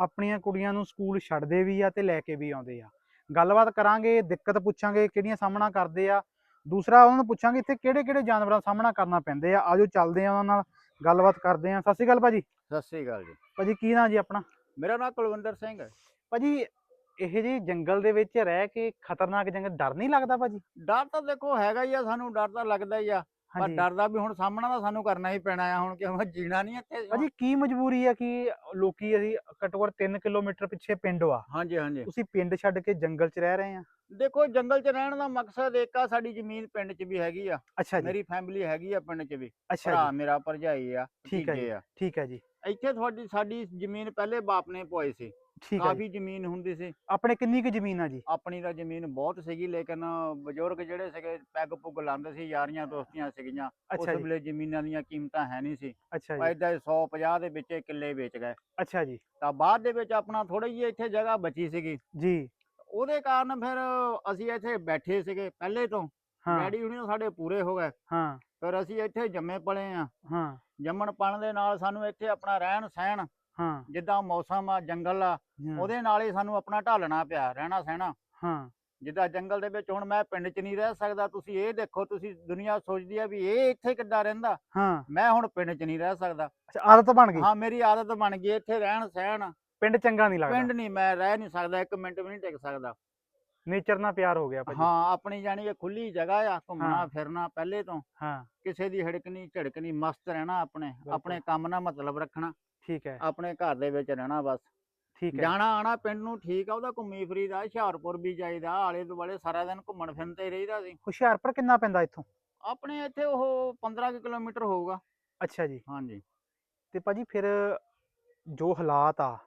S1: ਆਪਣੀਆਂ ਕੁੜੀਆਂ ਨੂੰ ਸਕੂਲ ਛੱਡਦੇ ਵੀ ਆ ਤੇ ਲੈ ਕੇ ਵੀ ਆਉਂਦੇ ਆ। ਗੱਲਬਾਤ ਕਰਾਂਗੇ, ਦਿੱਕਤ ਪੁੱਛਾਂਗੇ, ਕਿਹੜੀਆਂ ਸਾਹਮਣਾ ਕਰਦੇ ਆ। ਦੂਸਰਾ ਉਹਨਾਂ ਨੂੰ ਪੁੱਛਾਂਗੇ ਇੱਥੇ ਕਿਹੜੇ ਕਿਹੜੇ ਜਾਨਵਰਾਂ ਦਾ ਸਾਹਮਣਾ ਕਰਨਾ ਪੈਂਦੇ ਆ। ਆਜੋ ਚੱਲਦੇ ਆ ਉਹਨਾਂ ਨਾਲ ਗੱਲਬਾਤ ਕਰਦੇ ਆ। ਸਤਿ ਸ਼੍ਰੀ ਅਕਾਲ ਭਾਜੀ।
S2: ਸਤਿ ਸ੍ਰੀ ਅਕਾਲ ਜੀ।
S1: ਭਾਜੀ ਕੀ ਨਾਂ ਜੀ ਆਪਣਾ?
S2: ਮੇਰਾ ਨਾਮ ਕੁਲਵਿੰਦਰ ਸਿੰਘ ਹੈ।
S1: ਭਾਜੀ ਇਹ ਜੀ ਜੰਗਲ ਦੇ ਵਿੱਚ ਰਹਿ ਕੇ ਖਤਰਨਾਕ ਜੰਗਲ ਡਰ ਨਹੀਂ ਲੱਗਦਾ ਭਾਜੀ?
S2: ਡਰ ਤਾਂ ਦੇਖੋ ਹੈਗਾ ਹੀ ਆ ਸਾਨੂੰ ਡਰ ਤਾਂ ਲੱਗਦਾ ਹੀ ਆ। ਪਰ
S1: ਹਾਂਜੀ।
S2: ਡਰ ਦਾ ਵੀ ਹੁਣ ਸਾਹਮਣਾ ਤਾਂ ਸਾਨੂੰ ਕਰਨਾ ਹੀ ਪੈਣਾ ਆ ਹੁਣ ਕਿਉਂ ਜੀਣਾ ਨਹੀਂ ਇੱਥੇ।
S1: ਭਾਜੀ ਕੀ ਮਜਬੂਰੀ ਆ ਕਿ ਲੋਕੀ ਅਸੀਂ ਘੱਟੋ ਘੱਟ 3 ਕਿਲੋਮੀਟਰ ਪਿੱਛੇ ਪਿੰਡ ਆ।
S2: ਹਾਂਜੀ ਹਾਂਜੀ।
S1: ਤੁਸੀਂ ਪਿੰਡ ਛੱਡ ਕੇ ਜੰਗਲ 'ਚ ਰਹਿ ਰਹੇ ਆ?
S2: ਦੇਖੋ ਜੰਗਲ 'ਚ ਰਹਿਣ ਦਾ ਮਕਸਦ ਇੱਕ ਆ ਸਾਡੀ ਜ਼ਮੀਨ ਪਿੰਡ 'ਚ ਵੀ ਹੈਗੀ ਆ।
S1: ਅੱਛਾ ਜੀ।
S2: ਮੇਰੀ ਫੈਮਿਲੀ ਹੈਗੀ ਆ ਪਿੰਡ 'ਚ ਵੀ।
S1: ਅੱਛਾ
S2: ਭਰਾ
S1: ਜੀ।
S2: ਮੇਰਾ ਭਰਜਾਈ ਆ
S1: ਠੀਕ ਹੈ
S2: ਭਤੀਜੇ। ਆ।
S1: ਠੀਕ ਹੈ ਜੀ।
S2: ਇੱਥੇ ਤੁਹਾਡੀ ਸਾਡੀ ਜ਼ਮੀਨ ਪਹਿਲੇ ਬਾਪ ਨੇ ਪਵਾਈ ਸੀ।
S1: ਠੀਕ ਹੈ
S2: ਕਾਫੀ ਜ਼ਮੀਨ ਹੁੰਦੀ ਸੀ।
S1: ਆਪਣੇ ਕਿੰਨੀ ਕੁ ਜ਼ਮੀਨ ਆ ਜੀ?
S2: ਆਪਣੀ ਤਾਂ ਜ਼ਮੀਨ ਬਹੁਤ ਸੀਗੀ ਲੇਕਿਨ ਬਜ਼ੁਰਗ ਜਿਹੜੇ ਸੀਗੇ ਪੈਗ ਪੁੱਗ ਲਾਉਂਦੇ ਸੀ ਯਾਰੀਆਂ ਦੋਸਤੀਆਂ ਸੀਗੀਆਂ ਉਸ
S1: ਅੱਛਾ ਜੀ।
S2: ਵੇਲੇ ਜ਼ਮੀਨਾਂ ਦੀਆਂ ਕੀਮਤਾਂ ਹੈ ਨਹੀਂ ਸੀ।
S1: ਅੱਛਾ ਜੀ।
S2: ਐਦਾਂ 150 ਦੇ ਵਿੱਚ ਇਹ ਕਿੱਲੇ ਵੇਚ ਗਏ।
S1: ਅੱਛਾ ਜੀ।
S2: ਤਾਂ ਬਾਅਦ ਦੇ ਵਿੱਚ ਆਪਣਾ ਥੋੜੀ ਜਿਹੀ ਇੱਥੇ ਜਗ੍ਹਾ ਬਚੀ ਸੀਗੀ।
S1: ਜੀ।
S2: ਉਹਦੇ ਕਾਰਨ ਫਿਰ ਅਸੀਂ ਇੱਥੇ ਬੈਠੇ ਸੀਗੇ ਪਹਿਲੇ ਤੋਂ।
S1: ਹਾਂ।
S2: ਡੈਡੀ ਹੁਣੀ ਸਾਡੇ ਪੂਰੇ ਹੋ ਗਏ।
S1: ਹਾਂ।
S2: ਫਿਰ ਅਸੀਂ ਇੱਥੇ ਜੰਮੇ ਪਲੇ ਆ।
S1: ਹਾਂ।
S2: ਜੰਮਣ ਪਲਣ ਦੇ ਨਾਲ ਸਾਨੂੰ ਇੱਥੇ ਆਪਣਾ ਰਹਿਣ ਸਹਿਣ
S1: ਹਾਂ।
S2: ਜਿੱਦਾਂ ਮੌਸਮ ਆ ਜੰਗਲ ਆ ਉਹਦੇ ਨਾਲ ਹੀ ਸਾਨੂੰ ਆਪਣਾ ਢਾਲਣਾ ਪਿਆ ਰਹਿਣਾ ਸਹਿਣਾ।
S1: ਹਾਂ।
S2: ਜਿੱਦਾਂ ਜੰਗਲ ਦੇ ਵਿੱਚ ਹੁਣ ਮੈਂ ਪਿੰਡ 'ਚ ਨਹੀਂ ਰਹਿ ਸਕਦਾ ਤੁਸੀਂ ਇਹ ਦੇਖੋ ਤੁਸੀਂ ਦੁਨੀਆ ਸੋਚਦੀ ਆ ਵੀ ਇਹ ਇੱਥੇ ਕਿੱਦਾਂ ਰਹਿੰਦਾ।
S1: ਹਾਂ।
S2: ਮੈਂ ਹੁਣ ਪਿੰਡ 'ਚ ਨਹੀਂ ਰਹਿ ਸਕਦਾ।
S1: ਅੱਛਾ ਆਦਤ ਬਣ ਗਈ?
S2: ਹਾਂ ਮੇਰੀ ਆਦਤ ਬਣ ਗਈ ਇੱਥੇ ਰਹਿਣ ਸਹਿਣ।
S1: ਪਿੰਡ ਚੰਗਾ ਨਹੀਂ ਲੱਗਦਾ?
S2: ਪਿੰਡ ਨਹੀਂ ਮੈਂ ਰਹਿ ਨਹੀਂ ਸਕਦਾ ਇੱਕ ਮਿੰਟ ਵੀ ਨਹੀਂ ਟਿਕ ਸਕਦਾ।
S1: ਨੇਚਰ ਨਾਲ ਪਿਆਰ ਹੋ ਗਿਆ ਭਾਜੀ।
S2: ਹਾਂ ਆਪਣੀ ਜਾਣੀ ਕਿ ਖੁੱਲੀ ਜਗ੍ਹਾ ਆ ਘੁੰਮਣਾ
S1: ਹਾਂ।
S2: ਫਿਰਨਾ ਪਹਿਲੇ ਤੋਂ।
S1: ਹਾਂ।
S2: ਕਿਸੇ ਦੀ ਹਿੜਕਣੀ ਝੜਕਣੀ ਮਸਤ ਰਹਿਣਾ ਆਪਣੇ। ਆਪਣੇ ਕੰਮ ਨਾਲ ਮਤਲਬ ਰੱਖਣਾ।
S1: ਠੀਕ ਹੈ।
S2: ਆਪਣੇ ਘਰ ਦੇ ਵਿੱਚ ਰਹਿਣਾ ਬਸ।
S1: ਠੀਕ ਹੈ।
S2: ਜਾਣਾ ਆਣਾ ਪਿੰਡ ਨੂੰ ਠੀਕ ਆ ਉਹਦਾ ਘੁੰਮੀ ਫਰੀਦਾ ਹੁਸ਼ਿਆਰਪੁਰ ਵੀ ਜਾਈਦਾ ਆਲੇ ਦੁਆਲੇ ਸਾਰਾ ਦਿਨ ਘੁੰਮਣ ਫਿਰਨ ਤੇ ਹੀ ਰਹੀਦਾ ਸੀ।
S1: ਹੁਸ਼ਿਆਰਪੁਰ ਕਿੰਨਾ ਪੈਂਦਾ ਇੱਥੋਂ?
S2: ਆਪਣੇ ਇੱਥੇ ਉਹ 15 ਕੁ ਕਿਲੋਮੀਟਰ ਹੋਊਗਾ।
S1: ਅੱਛਾ ਜੀ।
S2: ਹਾਂਜੀ।
S1: ਤੇ ਭਾਜੀ ਫਿਰ ਜੋ ਹਾਲਾਤ ਆ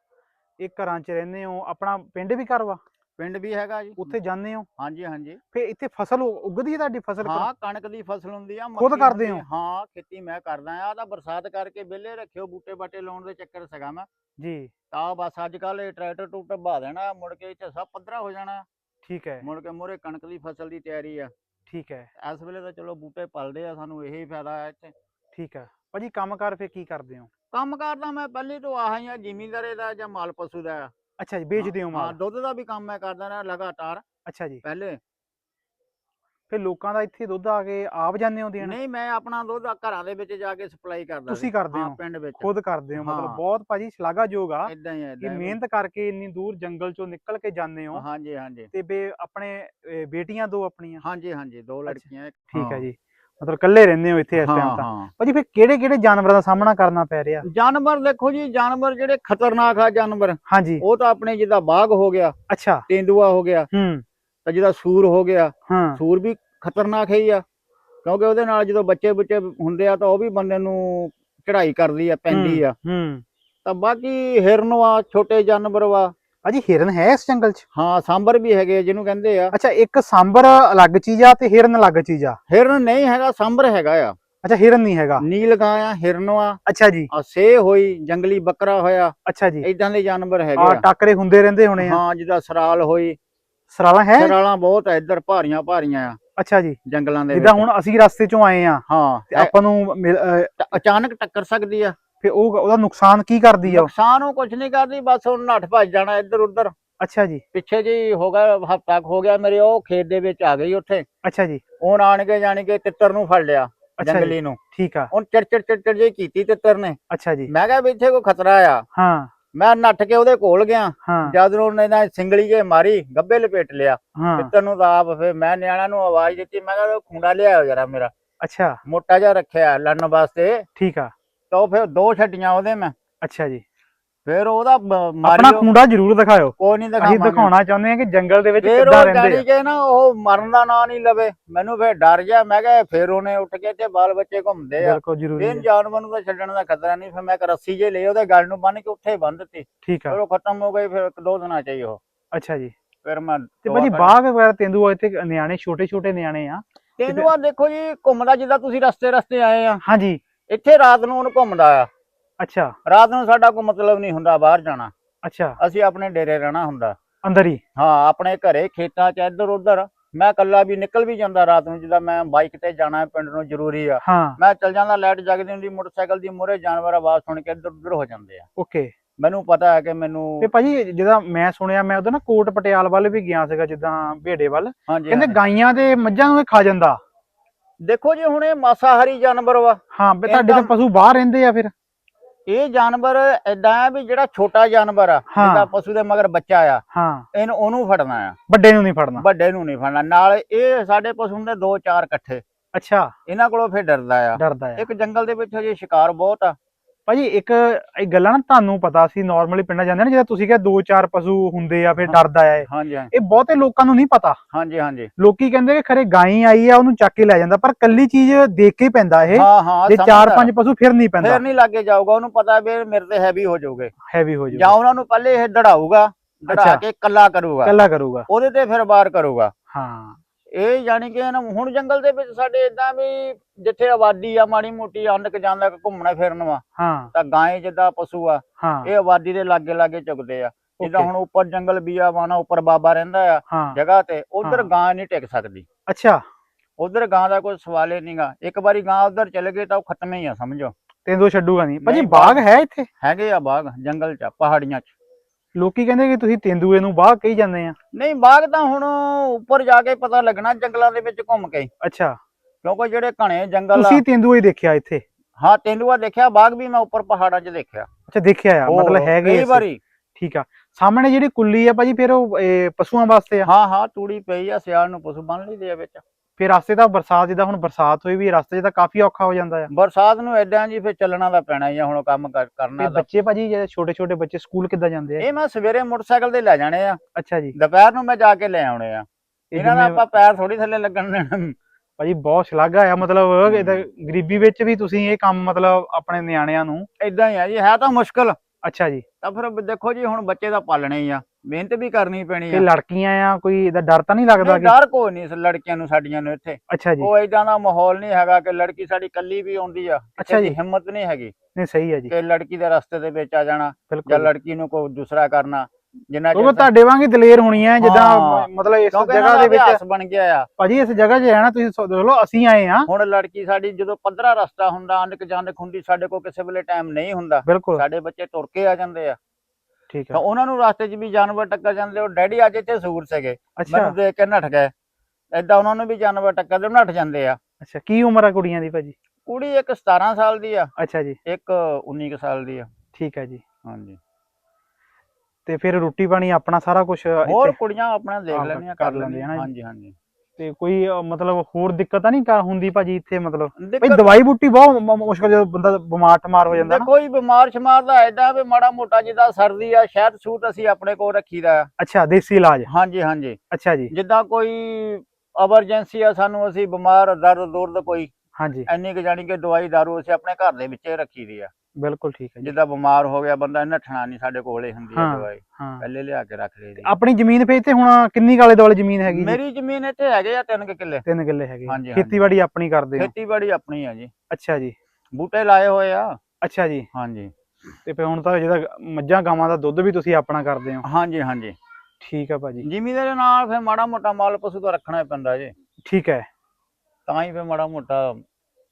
S1: ਇਹ ਘਰਾਂ 'ਚ ਰਹਿੰਦੇ ਹੋ ਆਪਣਾ ਪਿੰਡ ਵੀ ਘਰ ਵਾ?
S2: ਪਿੰਡ ਵੀ ਹੈਗਾ ਜੀ।
S1: ਉੱਥੇ ਜਾਂਦੇ ਹੋ?
S2: ਹਾਂਜੀ ਹਾਂਜੀ।
S1: ਫਿਰ ਇੱਥੇ ਫਸਲ ਉੱਗਦੀ ਹੈ ਤੁਹਾਡੀ ਫਸਲ
S2: ਹਾਂ ਕਣਕ ਦੀ ਫਸਲ ਹੁੰਦੀ ਆ
S1: ਖੁਦ ਕਰਦੇ ਹੋ?
S2: ਹਾਂ ਖੇਤੀ ਮੈਂ ਕਰਦਾ ਆ ਤਾਂ ਬਰਸਾਤ ਕਰਕੇ ਵਿਹਲੇ ਰੱਖਿਓ ਬੂਟੇ ਬਾਟੇ ਲਾਉਣ ਦੇ ਚੱਕਰ ਸੀਗਾ ਮੈਂ।
S1: ਜੀ।
S2: ਤਾਂ ਬਸ ਅੱਜ ਕੱਲ ਇਹ ਟਰੈਕਟਰ ਟੂਟਰ ਬਾ ਦੇਣਾ ਮੁੜ ਕੇ ਇੱਥੇ ਸਭ ਪੱਧਰਾ ਹੋ ਜਾਣਾ।
S1: ਠੀਕ ਹੈ।
S2: ਮੁੜ ਕੇ ਮੂਹਰੇ ਕਣਕ ਦੀ ਫਸਲ ਦੀ ਤਿਆਰੀ ਆ।
S1: ਠੀਕ ਹੈ।
S2: ਇਸ ਵੇਲੇ ਤਾਂ ਚਲੋ ਬੂਟੇ ਪਲਦੇ ਆ ਸਾਨੂੰ ਇਹੀ ਫਾਇਦਾ ਆ ਇੱਥੇ।
S1: ਠੀਕ ਹੈ। ਭਾਜੀ ਕੰਮਕਾਰ ਫਿਰ ਕੀ ਕਰਦੇ ਹੋ?
S2: ਕੰਮ ਕਰਦਾ ਮੈਂ ਪਹਿਲੇ ਤੋਂ ਆਹ ਹੀ ਆ ਜ਼ਿਮੀਂਦਾਰੇ ਦਾ ਜਾਂ ਮਾਲ ਪਸ਼ੂ ਦਾ।
S1: ਅੱਛਾ ਜੀ ਵੇਚਦੇ ਹੋ
S2: ਹਾਂ
S1: ਮਾਲ।
S2: ਦੁੱਧ ਦਾ ਵੀ ਕੰਮ ਮੈਂ ਕਰਦਾ ਰਿਹਾ ਲਗਾਤਾਰ।
S1: ਅੱਛਾ ਜੀ।
S2: ਪਹਿਲੇ।
S1: ਫਿਰ ਲੋਕਾਂ ਦਾ ਇੱਥੇ ਦੁੱਧ ਆ ਕੇ ਆਪ ਜਾਂਦੇ ਹੋ ਦੇਣ
S2: ਨਹੀਂ ਮੈਂ ਆਪਣਾ ਦੁੱਧ ਘਰਾਂ ਦੇ ਵਿੱਚ ਜਾ ਕੇ ਸਪਲਾਈ ਕਰਦਾ
S1: ਤੁਸੀਂ
S2: ਸੀ।
S1: ਕਰਦੇ
S2: ਹਾਂ
S1: ਹੋ।
S2: ਪਿੰਡ ਵਿੱਚ।
S1: ਖੁਦ ਕਰਦੇ ਹੋ ਮਤਲਬ
S2: ਹਾਂ।
S1: ਬਹੁਤ ਭਾਜੀ ਸ਼ਲਾਘਾਯੋਗ ਆ
S2: ਇਦਾਂ ਹੀ
S1: ਕਿ
S2: ਇਦਾਂ
S1: ਮਿਹਨਤ ਕਰਕੇ ਇੰਨੀ ਦੂਰ ਜੰਗਲ ਚੋਂ ਨਿਕਲ ਕੇ ਜਾਂਦੇ ਹੋ
S2: ਹਾਂਜੀ ਹਾਂਜੀ।
S1: ਤੇ ਬੇ ਆਪਣੇ ਅਹ, ਬੇਟੀਆਂ ਦੋ ਆਪਣੀਆਂ।
S2: ਹਾਂਜੀ ਹਾਂਜੀ ਦੋ ਲੜਕੀਆਂ ਇੱਕ-
S1: ਠੀਕ ਹੈ
S2: ਹਾਂ।
S1: ਜੀ। ਮਤਲਬ ਇਕੱਲੇ ਰਹਿੰਦੇ ਹੋ ਇੱਥੇ ਇਸ ਟਾਈਮ ਤਾਂ।
S2: ਹਾਂ।
S1: ਭਾਜੀ ਫਿਰ ਕਿਹੜੇ ਕਿਹੜੇ ਜਾਨਵਰਾਂ ਦਾ ਸਾਹਮਣਾ ਕਰਨਾ ਪੈ ਰਿਹਾ?
S2: ਜਾਨਵਰ ਦੇਖੋ ਜੀ ਜਾਨਵਰ ਜਿਹੜੇ ਖਤਰਨਾਕ ਆ ਜਾਨਵਰ।
S1: ਹਾਂਜੀ।
S2: ਉਹ ਤਾਂ ਆਪਣੇ ਜਿੱਦਾਂ ਬਾਘ ਹੋ ਗਿਆ
S1: ਅੱਛਾ।
S2: ਤੇਂਦੂਆ ਹੋ ਗਿਆ
S1: ਹੂੰ।
S2: ਤਾਂ ਜਿਹਦਾ ਸੂਰ ਹੋ ਗਿਆ
S1: ਹਾਂ।
S2: ਸੂਰ ਵੀ ਖਤਰਨਾਕ ਹੈ ਹੀ ਆ ਕਿਉਂਕਿ ਉਹਦੇ ਨਾਲ ਜਦੋਂ ਬੱਚੇ ਬੁੱਚੇ ਹੁੰਦੇ ਆ ਤਾਂ ਉਹ ਵੀ ਬੰਦੇ ਨੂੰ ਚੜ੍ਹਾਈ ਕਰਦੀ ਆ ਪੈਂਦੀ ਆ।
S1: ਹੂੰ।
S2: ਤਾਂ ਬਾਕੀ ਹਿਰਨ ਵਾ ਛੋਟੇ ਜਾਨਵਰ ਵਾ
S1: ਭਾਜੀ ਹਿਰਨ ਹੈ ਇਸ ਜੰਗਲ 'ਚ?
S2: ਹਾਂ ਸਾਂਬਰ ਵੀ ਹੈਗੇ ਆ ਜਿਹਨੂੰ ਕਹਿੰਦੇ ਆ।
S1: ਅੱਛਾ ਇੱਕ ਸਾਂਬਰ ਅਲੱਗ ਚੀਜ਼ ਆ ਤੇ ਹਿਰਨ ਅਲੱਗ ਚੀਜ਼ ਆ?
S2: ਹਿਰਨ ਨਹੀਂ ਹੈਗਾ ਸਾਂਬਰ ਹੈਗਾ ਆ।
S1: ਅੱਛਾ ਹਿਰਨ ਨਹੀਂ ਹੈਗਾ।
S2: ਨੀਲ ਗਾਂ ਆ ਹਿਰਨ ਆ।
S1: ਅੱਛਾ ਜੀ।
S2: ਆ ਸੇ ਹੋਈ ਜੰਗਲੀ ਬੱਕਰਾ ਹੋਇਆ।
S1: ਅੱਛਾ ਜੀ।
S2: ਇਦਾਂ ਦੇ ਜਾਨਵਰ ਹੈਗੇ
S1: ਆ
S2: ਆ।
S1: ਟਾਕਰੇ ਹੁੰਦੇ ਰਹਿੰਦੇ ਹੋਣੇ ਆ।
S2: ਹਾਂ ਜਿੱਦਾਂ ਸਰਾਲ ਹੋਈ।
S1: ਸਰਾਲਾ ਹੈ?
S2: ਸਰਾਲਾਂ ਬਹੁਤ ਆ ਇੱਧਰ ਭਾਰੀਆਂ ਭਾਰੀਆਂ ਆ
S1: ਅੱਛਾ ਜੀ।
S2: ਜੰਗਲਾਂ ਦੇ
S1: ਜਿੱਦਾਂ ਹੁਣ ਅਸੀਂ ਰਸਤੇ 'ਚੋਂ ਆਏ ਆ
S2: ਹਾਂ
S1: ਤੇ ਆਪਾਂ ਨੂੰ
S2: ਅਚਾਨਕ ਟੱਕਰ ਸਕਦੀ ਆ।
S1: ਫਿਰ ਉਹ ਉਹਦਾ ਨੁਕਸਾਨ ਕੀ ਕਰਦੀ ਆ ਉਹ?
S2: ਨੁਕਸਾਨ ਉਹ ਕੁਝ ਨਹੀਂ ਕਰਦੀ ਬਸ ਉਹ ਨੱਠ ਭੱਜ ਜਾਣਾ ਇੱਧਰ ਉੱਧਰ
S1: ਅੱਛਾ ਜੀ।
S2: ਪਿੱਛੇ ਜੀ ਹੋ ਗਿਆ ਹਫ਼ਤਾ ਹੋ ਗਿਆ ਮੇਰੇ ਉਹ ਖੇਤ ਦੇ ਵਿੱਚ ਆ ਗਈ ਉੱਥੇ।
S1: ਅੱਛਾ ਜੀ।
S2: ਉਹ ਆਣ ਕੇ ਜਾਣੀ ਕਿ ਤਿੱਤਰ ਨੂੰ ਫੜ ਲਿਆ
S1: ਅੱਛਾ ਜੀ।
S2: ਜੰਗਲੀ ਨੂੰ।
S1: ਠੀਕ ਆ।
S2: ਉਹ ਚੜ ਚੜ ਚੜ ਚੜ ਜਿਹੀ ਕੀਤੀ ਤਿੱਤਰ ਨੇ।
S1: ਅੱਛਾ ਜੀ।
S2: ਮੈਂ ਕਿਹਾ ਵੀ ਇੱਥੇ ਕੋਈ ਖਤਰਾ ਆ।
S1: ਹਾਂ।
S2: ਮੈਂ ਨੱਠ ਕੇ ਉਹਦੇ ਕੋਲ ਗਿਆ।
S1: ਹਾਂ।
S2: ਜਦ ਨੂੰ ਉਹਨੇ ਨਾ ਸਿੰਗਲੀ ਜੇ ਮਾਰੀ ਗੱਬੇ ਲਪੇਟ ਲਿਆ।
S1: ਹਾਂ।
S2: ਤਿੱਤਰ ਨੂੰ ਤਾਂ ਆਪ ਫਿਰ ਮੈਂ ਨਿਆਣਾ ਨੂੰ ਆਵਾਜ਼ ਦਿੱਤੀ ਮੈਂ ਕਿਹਾ ਖੁੰਡਾ ਲਿਆਓ ਜਰਾ ਮੇਰਾ।
S1: ਅੱਛਾ।
S2: ਮੋਟਾ ਜਿਹਾ ਰੱਖਿਆ ਲੜਨ ਵਾਸਤੇ।
S1: ਠੀਕ ਆ।
S2: ਤਾਂ ਉਹ ਫਿਰ ਦੋ ਛੱਡੀਆਂ ਉਹਦੇ ਮੈਂ।
S1: ਅੱਛਾ ਜੀ।
S2: ਫਿਰ ਉਹਦਾ
S1: ਆਪਣਾ
S2: ਮਾਰੀ
S1: ਖੁੰਡਾ ਜ਼ਰੂਰ ਦਿਖਾਓ
S2: ਕੋਈ ਨਹੀਂ
S1: ਅਸੀਂ
S2: ਦਿਖਾਵਾਂਗੇ
S1: ਦਿਖਾਉਣਾ ਚਾਹੁੰਦੇ ਹਾਂ ਕਿ ਜੰਗਲ ਦੇ ਵਿੱਚ
S2: ਫਿਰ
S1: ਕਿੱਦਾਂ
S2: ਉਹ
S1: ਰਹਿੰਦੇ
S2: ਜਾਣੀ
S1: ਆ
S2: ਕਿ ਨਾ ਉਹ ਮਰਨ ਦਾ ਨਾਂ ਨਹੀਂ ਲਵੇ। ਮੈਨੂੰ ਫਿਰ ਡਰ ਗਿਆ ਮੈਂ ਕਿਹਾ ਫਿਰ ਉਹਨੇ ਉੱਠ ਕੇ ਤੇ ਬਾਲ ਬੱਚੇ ਘੁੰਮਦੇ ਆ।
S1: ਬਿਲਕੁਲ ਜ਼ਰੂਰੀ
S2: ਜਾਨਵਰ ਨੂੰ ਤਾਂ ਛੱਡਣ ਦਾ ਖਤਰਾ ਨਹੀਂ ਫਿਰ ਮੈਂ ਇੱਕ ਰੱਸੀ ਜੇ ਲਈ ਉਹਦੇ ਗਲ ਨੂੰ ਬੰਨ ਕੇ ਉੱਥੇ ਬੰਨ ਦਿੱਤੀ।
S1: ਠੀਕ ਆ।
S2: ਫਿਰ ਉਹ ਖਤਮ ਹੋ ਗਈ ਫਿਰ ਇੱਕ ਦੋ ਦਿਨਾਂ ਚ ਹੀ ਉਹ।
S1: ਅੱਛਾ ਜੀ।
S2: ਫਿਰ ਮੈਂ
S1: ਤੇ ਭਾਜੀ ਬਾਗ ਵਗੈਰਾ ਤੇਂਦੂਆ ਇੱਥੇ ਨਿਆਣੇ ਛੋਟੇ ਛੋਟੇ ਨਿਆਣੇ ਆ।
S2: ਤੇਂਦੂਆ ਦੇਖੋ ਜੀ ਘੁੰਮਦਾ ਜਿੱਦਾਂ ਤੁਸੀਂ ਰਸਤੇ ਰਸਤੇ ਆਏ ਆ।
S1: ਹਾਂਜੀ।
S2: ਇੱਥੇ ਰਾਤ ਨੂੰ ਉਹਨੂੰ ਘੁੰਮਦਾ ਆ।
S1: ਅੱਛਾ।
S2: ਰਾਤ ਨੂੰ ਸਾਡਾ ਕੋਈ ਮਤਲਬ ਨਹੀਂ ਹੁੰਦਾ ਬਾਹਰ ਜਾਣਾ।
S1: ਅੱਛਾ।
S2: ਅਸੀਂ ਆਪਣੇ ਡੇਰੇ ਰਹਿਣਾ ਹੁੰਦਾ।
S1: ਅੰਦਰ ਹੀ?
S2: ਹਾਂ ਆਪਣੇ ਘਰੇ ਖੇਤਾਂ 'ਚ ਇੱਧਰ ਉੱਧਰ ਮੈਂ ਇਕੱਲਾ ਵੀ ਨਿਕਲ ਵੀ ਜਾਂਦਾ ਰਾਤ ਨੂੰ ਜਿੱਦਾਂ ਮੈਂ ਬਾਈਕ ਤੇ ਜਾਣਾ ਪਿੰਡ ਨੂੰ ਜ਼ਰੂਰੀ ਆ।
S1: ਹਾਂ।
S2: ਮੈਂ ਚੱਲ ਜਾਂਦਾ ਲਾਈਟ ਜਗਦੀ ਹੁੰਦੀ ਮੋਟਰਸਾਈਕਲ ਦੀ ਮੂਹਰੇ ਜਾਨਵਰ ਆਵਾਜ਼ ਸੁਣ ਕੇ ਇੱਧਰ ਉੱਧਰ ਹੋ ਜਾਂਦੇ ਆ।
S1: ਓਕੇ।
S2: ਮੈਨੂੰ ਪਤਾ ਹੈ ਕਿ ਮੈਨੂੰ
S1: ਤੇ ਭਾਜੀ ਜਿਹਦਾ ਮੈਂ ਸੁਣਿਆ ਮੈਂ ਉਧਰ ਨਾ ਕੋਟ ਪਟਿਆਲ ਵੱਲ ਵੀ ਗਿਆ ਸੀਗਾ ਜਿੱਦਾਂ ਭੇੜੇ ਵੱਲ। ਕਹਿੰਦੇ। ਗਾਈਆਂ ਤੇ ਮੱਝਾਂ ਨੂੰ ਇਹ ਖਾ ਜਾਂਦਾ।
S2: ਦੇਖੋ ਜੀ ਹੁਣ ਇਹ ਮਾਸਾਹਾਰੀ ਜਾਨਵਰ ਵਾ।
S1: ਹਾਂ ਵੀ ਤੁਹਾਡੇ ਤਾਂ
S2: ਏਦਾਂ-
S1: ਪਸ਼ੂ ਬਾਹਰ ਰਹਿੰਦੇ ਆ ਫਿਰ।
S2: ਇਹ ਜਾਨਵਰ ਐਦਾਂ ਆ ਵੀ ਜਿਹੜਾ ਛੋਟਾ ਜਾਨਵਰ ਆ
S1: ਹਾਂ।
S2: ਜਿਹਦਾ ਪਸ਼ੂ ਦੇ ਮਗਰ ਬੱਚਾ ਆ
S1: ਹਾਂ।
S2: ਇਹਨੂੰ ਉਹਨੂੰ ਫੜਨਾ ਆ।
S1: ਵੱਡੇ ਨੂੰ ਨਹੀਂ ਫੜਨਾ।
S2: ਵੱਡੇ ਨੂੰ ਨਹੀਂ ਫੜਨਾ। ਨਾਲ ਇਹ ਸਾਡੇ ਪਸ਼ੂ ਹੁੰਦੇ ਦੋ ਚਾਰ ਇਕੱਠੇ।
S1: ਅੱਛਾ।
S2: ਇਹਨਾਂ ਕੋਲੋਂ ਫਿਰ ਡਰਦਾ ਆ।
S1: ਡਰਦਾ ਆ।
S2: ਇੱਕ ਜੰਗਲ ਦੇ ਵਿੱਚ ਹਜੇ ਸ਼ਿਕਾਰ ਬਹੁਤ ਆ।
S1: ਭਾਜੀ ਇੱਕ ਇਹ ਗੱਲਾਂ ਨਾ ਤੁਹਾਨੂੰ ਪਤਾ ਸੀ ਨਾਰਮਲੀ ਪਿੰਡਾਂ ਜਾਂਦੇ ਨਾ ਜਿਹੜਾ ਤੁਸੀਂ ਕਿਹਾ ਦੋ ਚਾਰ ਪਸ਼ੂ ਹੁੰਦੇ ਆ ਫਿਰ। ਡਰਦਾ ਆ ਇਹ।
S2: ਹਾਂਜੀ ਹਾਂਜੀ
S1: ਇਹ ਬਹੁਤੇ ਲੋਕਾਂ ਨੂੰ ਨਹੀਂ ਪਤਾ।
S2: ਹਾਂਜੀ ਹਾਂਜੀ।
S1: ਲੋਕੀ ਕਹਿੰਦੇ ਕਿ ਖਰੇ ਗਾਈ ਆਈ ਆ ਉਹਨੂੰ ਚੱਕ ਕੇ ਲੈ ਜਾਂਦਾ ਪਰ ਕੱਲੀ ਚੀਜ਼ ਦੇਖ ਕੇ ਪੈਂਦਾ ਇਹ।
S2: ਹਾਂ ਹਾਂ
S1: ਜੇ ਚਾਰ। ਪੰਜ ਪਸ਼ੂ ਫਿਰ ਨਹੀਂ ਪੈਂਦਾ।
S2: ਫਿਰ ਨਹੀਂ ਲੱਗੇ ਜਾਊਗਾ ਉਹਨੂੰ ਪਤਾ ਵੀ ਮੇਰੇ ਤੇ ਹੈਵੀ ਹੋ ਜਾਊਗੇ।
S1: ਹੈਵੀ ਹੋ
S2: ਜਾਂ
S1: ਜਾਊਗਾ
S2: ਉਹਨਾਂ ਨੂੰ ਪਹਿਲੇ ਇਹ ਡੜਾਊਗਾ ਡੜਾ। ਕੇ ਕੱਲਾ ਕਰੂਗਾ।
S1: ਕੱਲਾ ਕਰੂਗਾ।
S2: ਉਹਦੇ ਤੇ ਫਿਰ ਵਾਰ ਕਰੂਗਾ।
S1: ਹਾਂ।
S2: ਇਹ ਯਾਨੀ ਕਿ ਨਾ ਹੁਣ ਜੰਗਲ ਦੇ ਵਿੱਚ ਸਾਡੇ ਇਦਾਂ ਵੀ ਜਿੱਥੇ ਆਬਾਦੀ ਆ ਮਾੜੀ ਮੋਟੀ ਅੰਡਕ ਜਾਂਦਾ ਘੁੰਮਣਾ ਫਿਰਨ ਵਾ
S1: ਹਾਂ।
S2: ਤਾਂ ਗਾਂ ਜਿੱਦਾਂ ਪਸ਼ੂ ਆ ਇਹ ਆਬਾਦੀ ਦੇ ਲਾਗੇ ਲਾਗੇ ਚੁਗਦੇ ਆ। ਜਿੱਦਾਂ ਹੁਣ ਉੱਪਰ ਜੰਗਲ ਬੀਆਵਾਨਾ ਉੱਪਰ ਬਾਬਾ ਰਹਿੰਦਾ ਆ ਜਗ੍ਹਾ ਤੇ ਉਧਰ। ਗਾਂ ਨਹੀਂ ਟਿਕ ਸਕਦੀ।
S1: ਅੱਛਾ।
S2: ਉਧਰ ਗਾਂ ਦਾ ਕੋਈ ਸਵਾਲ ਹੀ ਨਹੀਂਗਾ ਇੱਕ ਵਾਰੀ ਗਾਂ ਉਧਰ ਚਲੇ ਗਏ ਤਾਂ ਉਹ ਖਤਮ ਹੀ ਆ ਸਮਝੋ।
S1: ਤੇਂਦੂ ਛੱਡੂਗਾ ਨਹੀਂ ਭਾਜੀ ਬਾਗ ਹੈ ਇੱਥੇ?
S2: ਹੈਗੇ ਆ ਬਾਗ ਜੰਗਲ ਚ ਪਹਾੜੀਆਂ ਚ।
S1: ਲੋਕੀ ਕਹਿੰਦੇ ਕਿ ਤੁਸੀਂ ਤੇਂਦੂਏ ਨੂੰ ਬਾਗ ਕਹੀ ਜਾਂਦੇ ਆ।
S2: ਨਹੀਂ ਬਾਗ ਤਾਂ ਹੁਣ ਉੱਪਰ ਜਾ ਕੇ ਪਤਾ ਲੱਗਣਾ ਜੰਗਲਾਂ ਦੇ ਵਿੱਚ ਘੁੰਮ ਕੇ।
S1: ਅੱਛਾ।
S2: ਕਿਉਂਕਿ ਜਿਹੜੇ ਘਣੇ ਜੰਗਲ ਆ
S1: ਤੁਸੀਂ ਤੇਂਦੂਆ ਹੀ ਦੇਖਿਆ ਇੱਥੇ?
S2: ਹਾਂ ਤੇਂਦੂਆ ਦੇਖਿਆ ਬਾਗ ਵੀ ਮੈਂ ਉੱਪਰ ਪਹਾੜਾਂ 'ਚ ਦੇਖਿਆ।
S1: ਅੱਛਾ ਦੇਖਿਆ ਆ। ਮਤਲਬ ਹੈਗੇ
S2: ਕਈ। ਵਾਰੀ।
S1: ਠੀਕ ਆ। ਸਾਹਮਣੇ ਜਿਹੜੀ ਕੁੱਲੀ ਆ ਭਾਜੀ ਫਿਰ ਉਹ ਪਸ਼ੂਆਂ ਵਾਸਤੇ ਆ?
S2: ਹਾਂ ਹਾਂ ਤੂੜੀ ਪਈ ਆ ਸਿਆਲ ਨੂੰ ਪਸ਼ੂ ਬੰਨ ਲਈਦੇ ਆ ਵਿੱਚ।
S1: ਫਿਰ ਰਸਤੇ ਤਾਂ ਬਰਸਾਤ ਜਿੱਦਾਂ ਹੁਣ ਬਰਸਾਤ ਹੋਈ ਵੀ ਰਸਤੇ 'ਚ ਤਾਂ ਕਾਫੀ ਔਖਾ ਹੋ ਜਾਂਦਾ ਆ।
S2: ਬਰਸਾਤ ਨੂੰ ਐਦਾਂ ਜੀ ਫਿਰ ਚੱਲਣਾ ਦਾ ਪੈਣਾ ਆ ਹੁਣ ਕੰਮ ਕਰ- ਕਰਨਾ ਦਾ
S1: ਬੱਚੇ ਭਾਜੀ ਜਿਹੜੇ ਛੋਟੇ ਛੋਟੇ ਬੱਚੇ ਸਕੂਲ ਕਿੱਦਾਂ ਜਾਂਦੇ ਆ?
S2: ਇਹ ਮੈਂ ਸਵੇਰੇ ਮੋਟਰਸਾਈਕਲ ਤੇ ਲੈ ਜਾਣੇ ਆ।
S1: ਅੱਛਾ ਜੀ।
S2: ਦੁਪਹਿਰ ਨੂੰ ਮੈਂ ਜਾ ਕੇ ਲੈ ਆਉਣੇ ਆ।
S1: ਇਹ
S2: ਇਹਨਾਂ ਦਾ ਆਪਾਂ ਪੈਰ ਥੋੜੀ ਥੱਲੇ ਲੱਗਣ ਦੇਣਾ।
S1: ਭਾਜੀ ਬਹੁਤ ਸ਼ਲਾਘਾ ਆ ਮਤਲਬ ਇਹਦਾ ਗਰੀਬੀ ਵਿੱਚ ਵੀ ਤੁਸੀਂ ਇਹ ਕੰਮ ਮਤਲਬ ਆਪਣੇ ਨਿਆਣਿਆਂ ਨੂੰ
S2: ਐਦਾਂ ਹੀ ਆ ਜੀ ਹੈ ਤਾਂ ਮੁਸ਼ਕਲ।
S1: ਅੱਛਾ ਜੀ।
S2: ਤਾਂ ਫਿਰ ਦੇਖੋ ਜੀ ਹੁਣ ਬੱਚੇ ਤਾਂ ਪਾਲਣੇ ਹੀ ਆ। ਮਿਹਨਤ ਵੀ ਕਰਨੀ ਪੈਣੀ
S1: ਤੇ
S2: ਆ।
S1: ਲੜਕੀਆਂ ਆ ਕੋਈ ਇਹਦਾ ਡਰ ਤਾਂ ਨਹੀਂ ਲੱਗਦਾ
S2: ਨਹੀਂ,
S1: ਕਿ
S2: ਡਰ ਕੋਈ ਨਹੀਂ ਇਸ ਲੜਕੀਆਂ ਨੂੰ ਸਾਡੀਆਂ ਨੂੰ ਇੱਥੇ।
S1: ਅੱਛਾ ਜੀ।
S2: ਉਹ ਏਦਾਂ ਦਾ ਮਾਹੌਲ ਨਹੀਂ ਹੈਗਾ ਕਿ ਲੜਕੀ ਸਾਡੀ ਕੱਲੀ ਵੀ ਆਉਂਦੀ ਆ
S1: ਅੱਛਾ ਜੀ।
S2: ਹਿੰਮਤ ਨਹੀਂ ਹੈਗੀ
S1: ਨਹੀਂ ਸਹੀ ਹੈ ਜੀ।
S2: ਕਿ ਲੜਕੀ ਦੇ ਰਸਤੇ ਦੇ ਵਿੱਚ ਆ ਜਾਣਾ ਜਾਂ
S1: ਬਿਲਕੁਲ
S2: ਲੜਕੀ ਨੂੰ ਕੋਈ ਦੂਸਰਾ ਕਰਨਾ ਜਿੰਨਾ
S1: ਉਹ ਤੁਹਾਡੇ ਵਾਂਗੀ ਦਲੇਰ ਹੋਣੀ ਹੈ ਜਿੱਦਾਂ
S2: ਹਾਂ।
S1: ਮਤਲਬ ਇਸ
S2: ਕਿਉਂਕਿ
S1: ਜਗ੍ਹਾ ਦੇ ਵਿੱਚ
S2: ਬਣ ਗਿਆ ਆ।
S1: ਭਾਜੀ ਇਸ ਜਗ੍ਹਾ 'ਚ ਰਹਿਣਾ ਤੁਸੀਂ ਸੋ- ਦੇਖ ਲਓ ਅਸੀਂ ਆਏ ਆ।
S2: ਹੁਣ ਲੜਕੀ ਸਾਡੀ ਜਦੋਂ ਪੱਧਰਾ ਰਸਤਾ ਹੁੰਦਾ ਅਨਕ ਜਾਂਦਕ ਹੁੰਦੀ ਸਾਡੇ ਕੋਲ ਕਿਸੇ ਵੇਲੇ ਟਾਈਮ ਨਹੀਂ ਹੁੰਦਾ।
S1: ਬਿਲਕੁਲ।
S2: ਸਾਡੇ ਬੱਚੇ ਤੁਰ ਕੇ ਆ ਜਾਂਦੇ ਆ।
S1: ਠੀਕ
S2: ਤਾਂ
S1: ਹੈ
S2: ਉਹਨਾਂ ਨੂੰ ਰਸਤੇ 'ਚ ਵੀ ਜਾਨਵਰ ਟੱਕਰ ਜਾਂਦੇ ਉਹ ਡੈਡੀ ਅੱਜ ਇੱਥੇ ਸੂਰ ਸੀਗੇ। ਮੈਨੂੰ ਦੇਖ ਕੇ ਨੱਠ ਗਏ। ਏਦਾਂ ਉਹਨਾਂ ਨੂੰ ਵੀ ਜਾਨਵਰ ਟੱਕਰਦੇ ਉਹ ਨੱਠ ਜਾਂਦੇ ਆ।
S1: ਅੱਛਾ ਕੀ ਉਮਰ ਆ ਕੁੜੀਆਂ ਦੀ ਭਾਜੀ?
S2: ਕੁੜੀ ਇੱਕ 17 ਸਾਲ ਦੀ ਆ
S1: ਅੱਛਾ ਜੀ।
S2: ਇੱਕ 19 ਕੁ ਸਾਲ ਦੀ ਆ।
S1: ਠੀਕ ਹੈ ਜੀ।
S2: ਹਾਂਜੀ।
S1: ਤੇ ਫਿਰ ਰੋਟੀ ਪਾਣੀ ਆਪਣਾ ਸਾਰਾ ਕੁਝ
S2: ਹੋਰ ਕੁੜੀਆਂ ਆਪਣਾ ਦੇਖ ਲੈਣੀਆਂ
S1: ਕਰ ਲੈਂਦੀਆਂ।
S2: ਹਾਂਜੀ ਹਾਂਜੀ।
S1: ਤੇ ਕੋਈ ਮਤਲਬ ਹੋਰ ਦਿੱਕਤ ਤਾਂ ਨਹੀਂ ਹੁੰਦੀ ਭਾਜੀ ਇੱਥੇ ਮਤਲਬ? ਭਈ
S2: ਦਿੱਕਤ
S1: ਦਵਾਈ ਬੂਟੀ ਬਹੁਤ ਮ- ਮ- ਮੁਸ਼ਕਲ ਜਦੋਂ ਬੰਦਾ ਬਿਮਾਰ ਠਮਾਰ ਹੋ ਜਾਂਦਾ ਨਾ।
S2: ਦੇਖੋ ਜੀ ਬਿਮਾਰ ਸ਼ਮਾਰ ਦਾ ਐਡਾ ਵੀ ਮਾੜਾ ਮੋਟਾ ਜਿੱਦਾਂ ਸਰਦੀ ਆ ਸ਼ਹਿਦ ਸੂਟ ਅਸੀਂ ਆਪਣੇ ਕੋਲ ਰੱਖੀਦਾ ਆ।
S1: ਅੱਛਾ ਦੇਸੀ ਇਲਾਜ?
S2: ਹਾਂਜੀ ਹਾਂਜੀ।
S1: ਅੱਛਾ ਜੀ।
S2: ਜਿੱਦਾਂ ਕੋਈ ਐਮਰਜੈਂਸੀ ਆ ਸਾਨੂੰ ਅਸੀਂ ਬਿਮਾਰ ਦਰਦ ਦੁਰਦ ਕੋਈ
S1: ਹਾਂਜੀ।
S2: ਇੰਨੀ ਕੁ ਜਾਣੀ ਕਿ ਦਵਾਈ ਦਾਰੂ ਅਸੀਂ ਆਪਣੇ ਘਰ ਦੇ ਵਿੱਚ ਹੀ ਰੱਖੀ ਦੀ ਆ।
S1: ਬਿਲਕੁਲ ਠੀਕ ਹੈ ਜੀ।
S2: ਜਿੱਦਾਂ ਬਿਮਾਰ ਹੋ ਗਿਆ ਬੰਦਾ ਨੱਠਣਾ ਨਹੀਂ ਸਾਡੇ ਕੋਲੇ ਹੁੰਦੀ
S1: ਹਾਂ।
S2: ਦਵਾਈ।
S1: ਹਾਂ।
S2: ਪਹਿਲੇ ਲਿਆ ਕੇ ਰੱਖ ਲਈ ਦੀ
S1: ਆਪਣੀ ਜ਼ਮੀਨ ਫੇ ਇੱਥੇ ਹੁਣ ਕਿੰਨੀ ਕਾਲੇ ਦੁਆਲੇ ਜ਼ਮੀਨ ਹੈਗੀ ਜੀ?
S2: ਮੇਰੀ ਜ਼ਮੀਨ ਇੱਥੇ ਹੈਗੇ ਆ ਤਿੰਨ ਕੁ ਕਿੱਲੇ।
S1: ਤਿੰਨ ਕਿੱਲੇ ਹੈਗੇ।
S2: ਹਾਂਜੀ, ਹਾਂਜੀ।
S1: ਖੇਤੀਬਾੜੀ ਆਪਣੀ ਕਰਦੇ ਹੋ?
S2: ਖੇਤੀਬਾੜੀ ਆਪਣੀ ਆ ਜੀ।
S1: ਅੱਛਾ ਜੀ।
S2: ਬੂਟੇ ਲਾਏ ਹੋਏ ਆ।
S1: ਅੱਛਾ ਜੀ।
S2: ਹਾਂਜੀ।
S1: ਤੇ ਫੇ ਹੁਣ ਤਾਂ ਜਿਹਦਾ ਮੱਝਾਂ ਗਾਵਾਂ ਦਾ ਦੁੱਧ ਵੀ ਤੁਸੀਂ ਆਪਣਾ ਕਰਦੇ ਹੋ।
S2: ਹਾਂਜੀ ਹਾਂਜੀ।
S1: ਠੀਕ ਆ ਭਾਜੀ।
S2: ਜ਼ਿਮੀਦਾਰ ਦੇ ਨਾਲ ਫਿਰ ਮਾੜਾ ਮੋਟਾ ਮਾਲ ਪਸ਼ੂ ਤਾਂ ਰੱਖਣਾ ਹੀ ਪੈਂਦਾ ਜੀ।
S1: ਠੀਕ ਹੈ।
S2: ਤਾਂ ਹੀ ਫਿਰ ਮਾੜਾ ਮੋਟਾ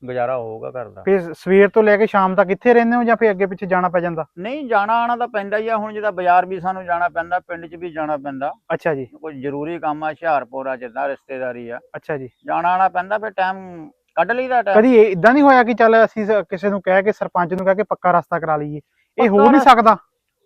S2: ਗੁਜ਼ਾਰਾ ਹੋਊਗਾ ਘਰ ਦਾ।
S1: ਫੇ ਸਵੇਰ ਤੋਂ ਲੈ ਕੇ ਸ਼ਾਮ ਤੱਕ ਇੱਥੇ ਰਹਿੰਦੇ ਹੋ ਜਾਂ ਫੇ ਅੱਗੇ ਪਿੱਛੇ ਜਾਣਾ ਪੈ ਜਾਂਦਾ?
S2: ਨਹੀਂ ਜਾਣਾ ਆਣਾ ਤਾਂ ਪੈਂਦਾ ਹੀ ਆ। ਹੁਣ ਜਿਹਦਾ ਬਾਜ਼ਾਰ ਵੀ ਸਾਨੂੰ ਜਾਣਾ ਪੈਂਦਾ ਪਿੰਡ 'ਚ ਵੀ ਜਾਣਾ ਪੈਂਦਾ।
S1: ਅੱਛਾ ਜੀ।
S2: ਕੋਈ ਜ਼ਰੂਰੀ ਕੰਮ ਆ ਹੁਸ਼ਿਆਰਪੁਰ ਆ ਜਿੱਦਾਂ ਰਿਸ਼ਤੇਦਾਰੀ ਆ।
S1: ਅੱਛਾ ਜੀ।
S2: ਜਾਣਾ ਆਣਾ ਪੈਂਦਾ ਫਿਰ ਟਾਈਮ ਕੱਢ ਲਈਦਾ ਟਾਈਮ।
S1: ਕਦੀ ਇਦਾਂ ਨਹੀਂ ਹੋਇਆ ਕਿ ਚੱਲ ਅਸੀਂ ਕਿਸੇ ਨੂੰ ਕਹਿ ਕੇ ਸਰਪੰਚ ਨੂੰ ਕਹਿ ਕੇ ਪੱਕਾ ਰਸਤਾ ਕਰਾ ਲਈਏ? ਇਹ ਹੋ ਨਹੀਂ ਸਕਦਾ।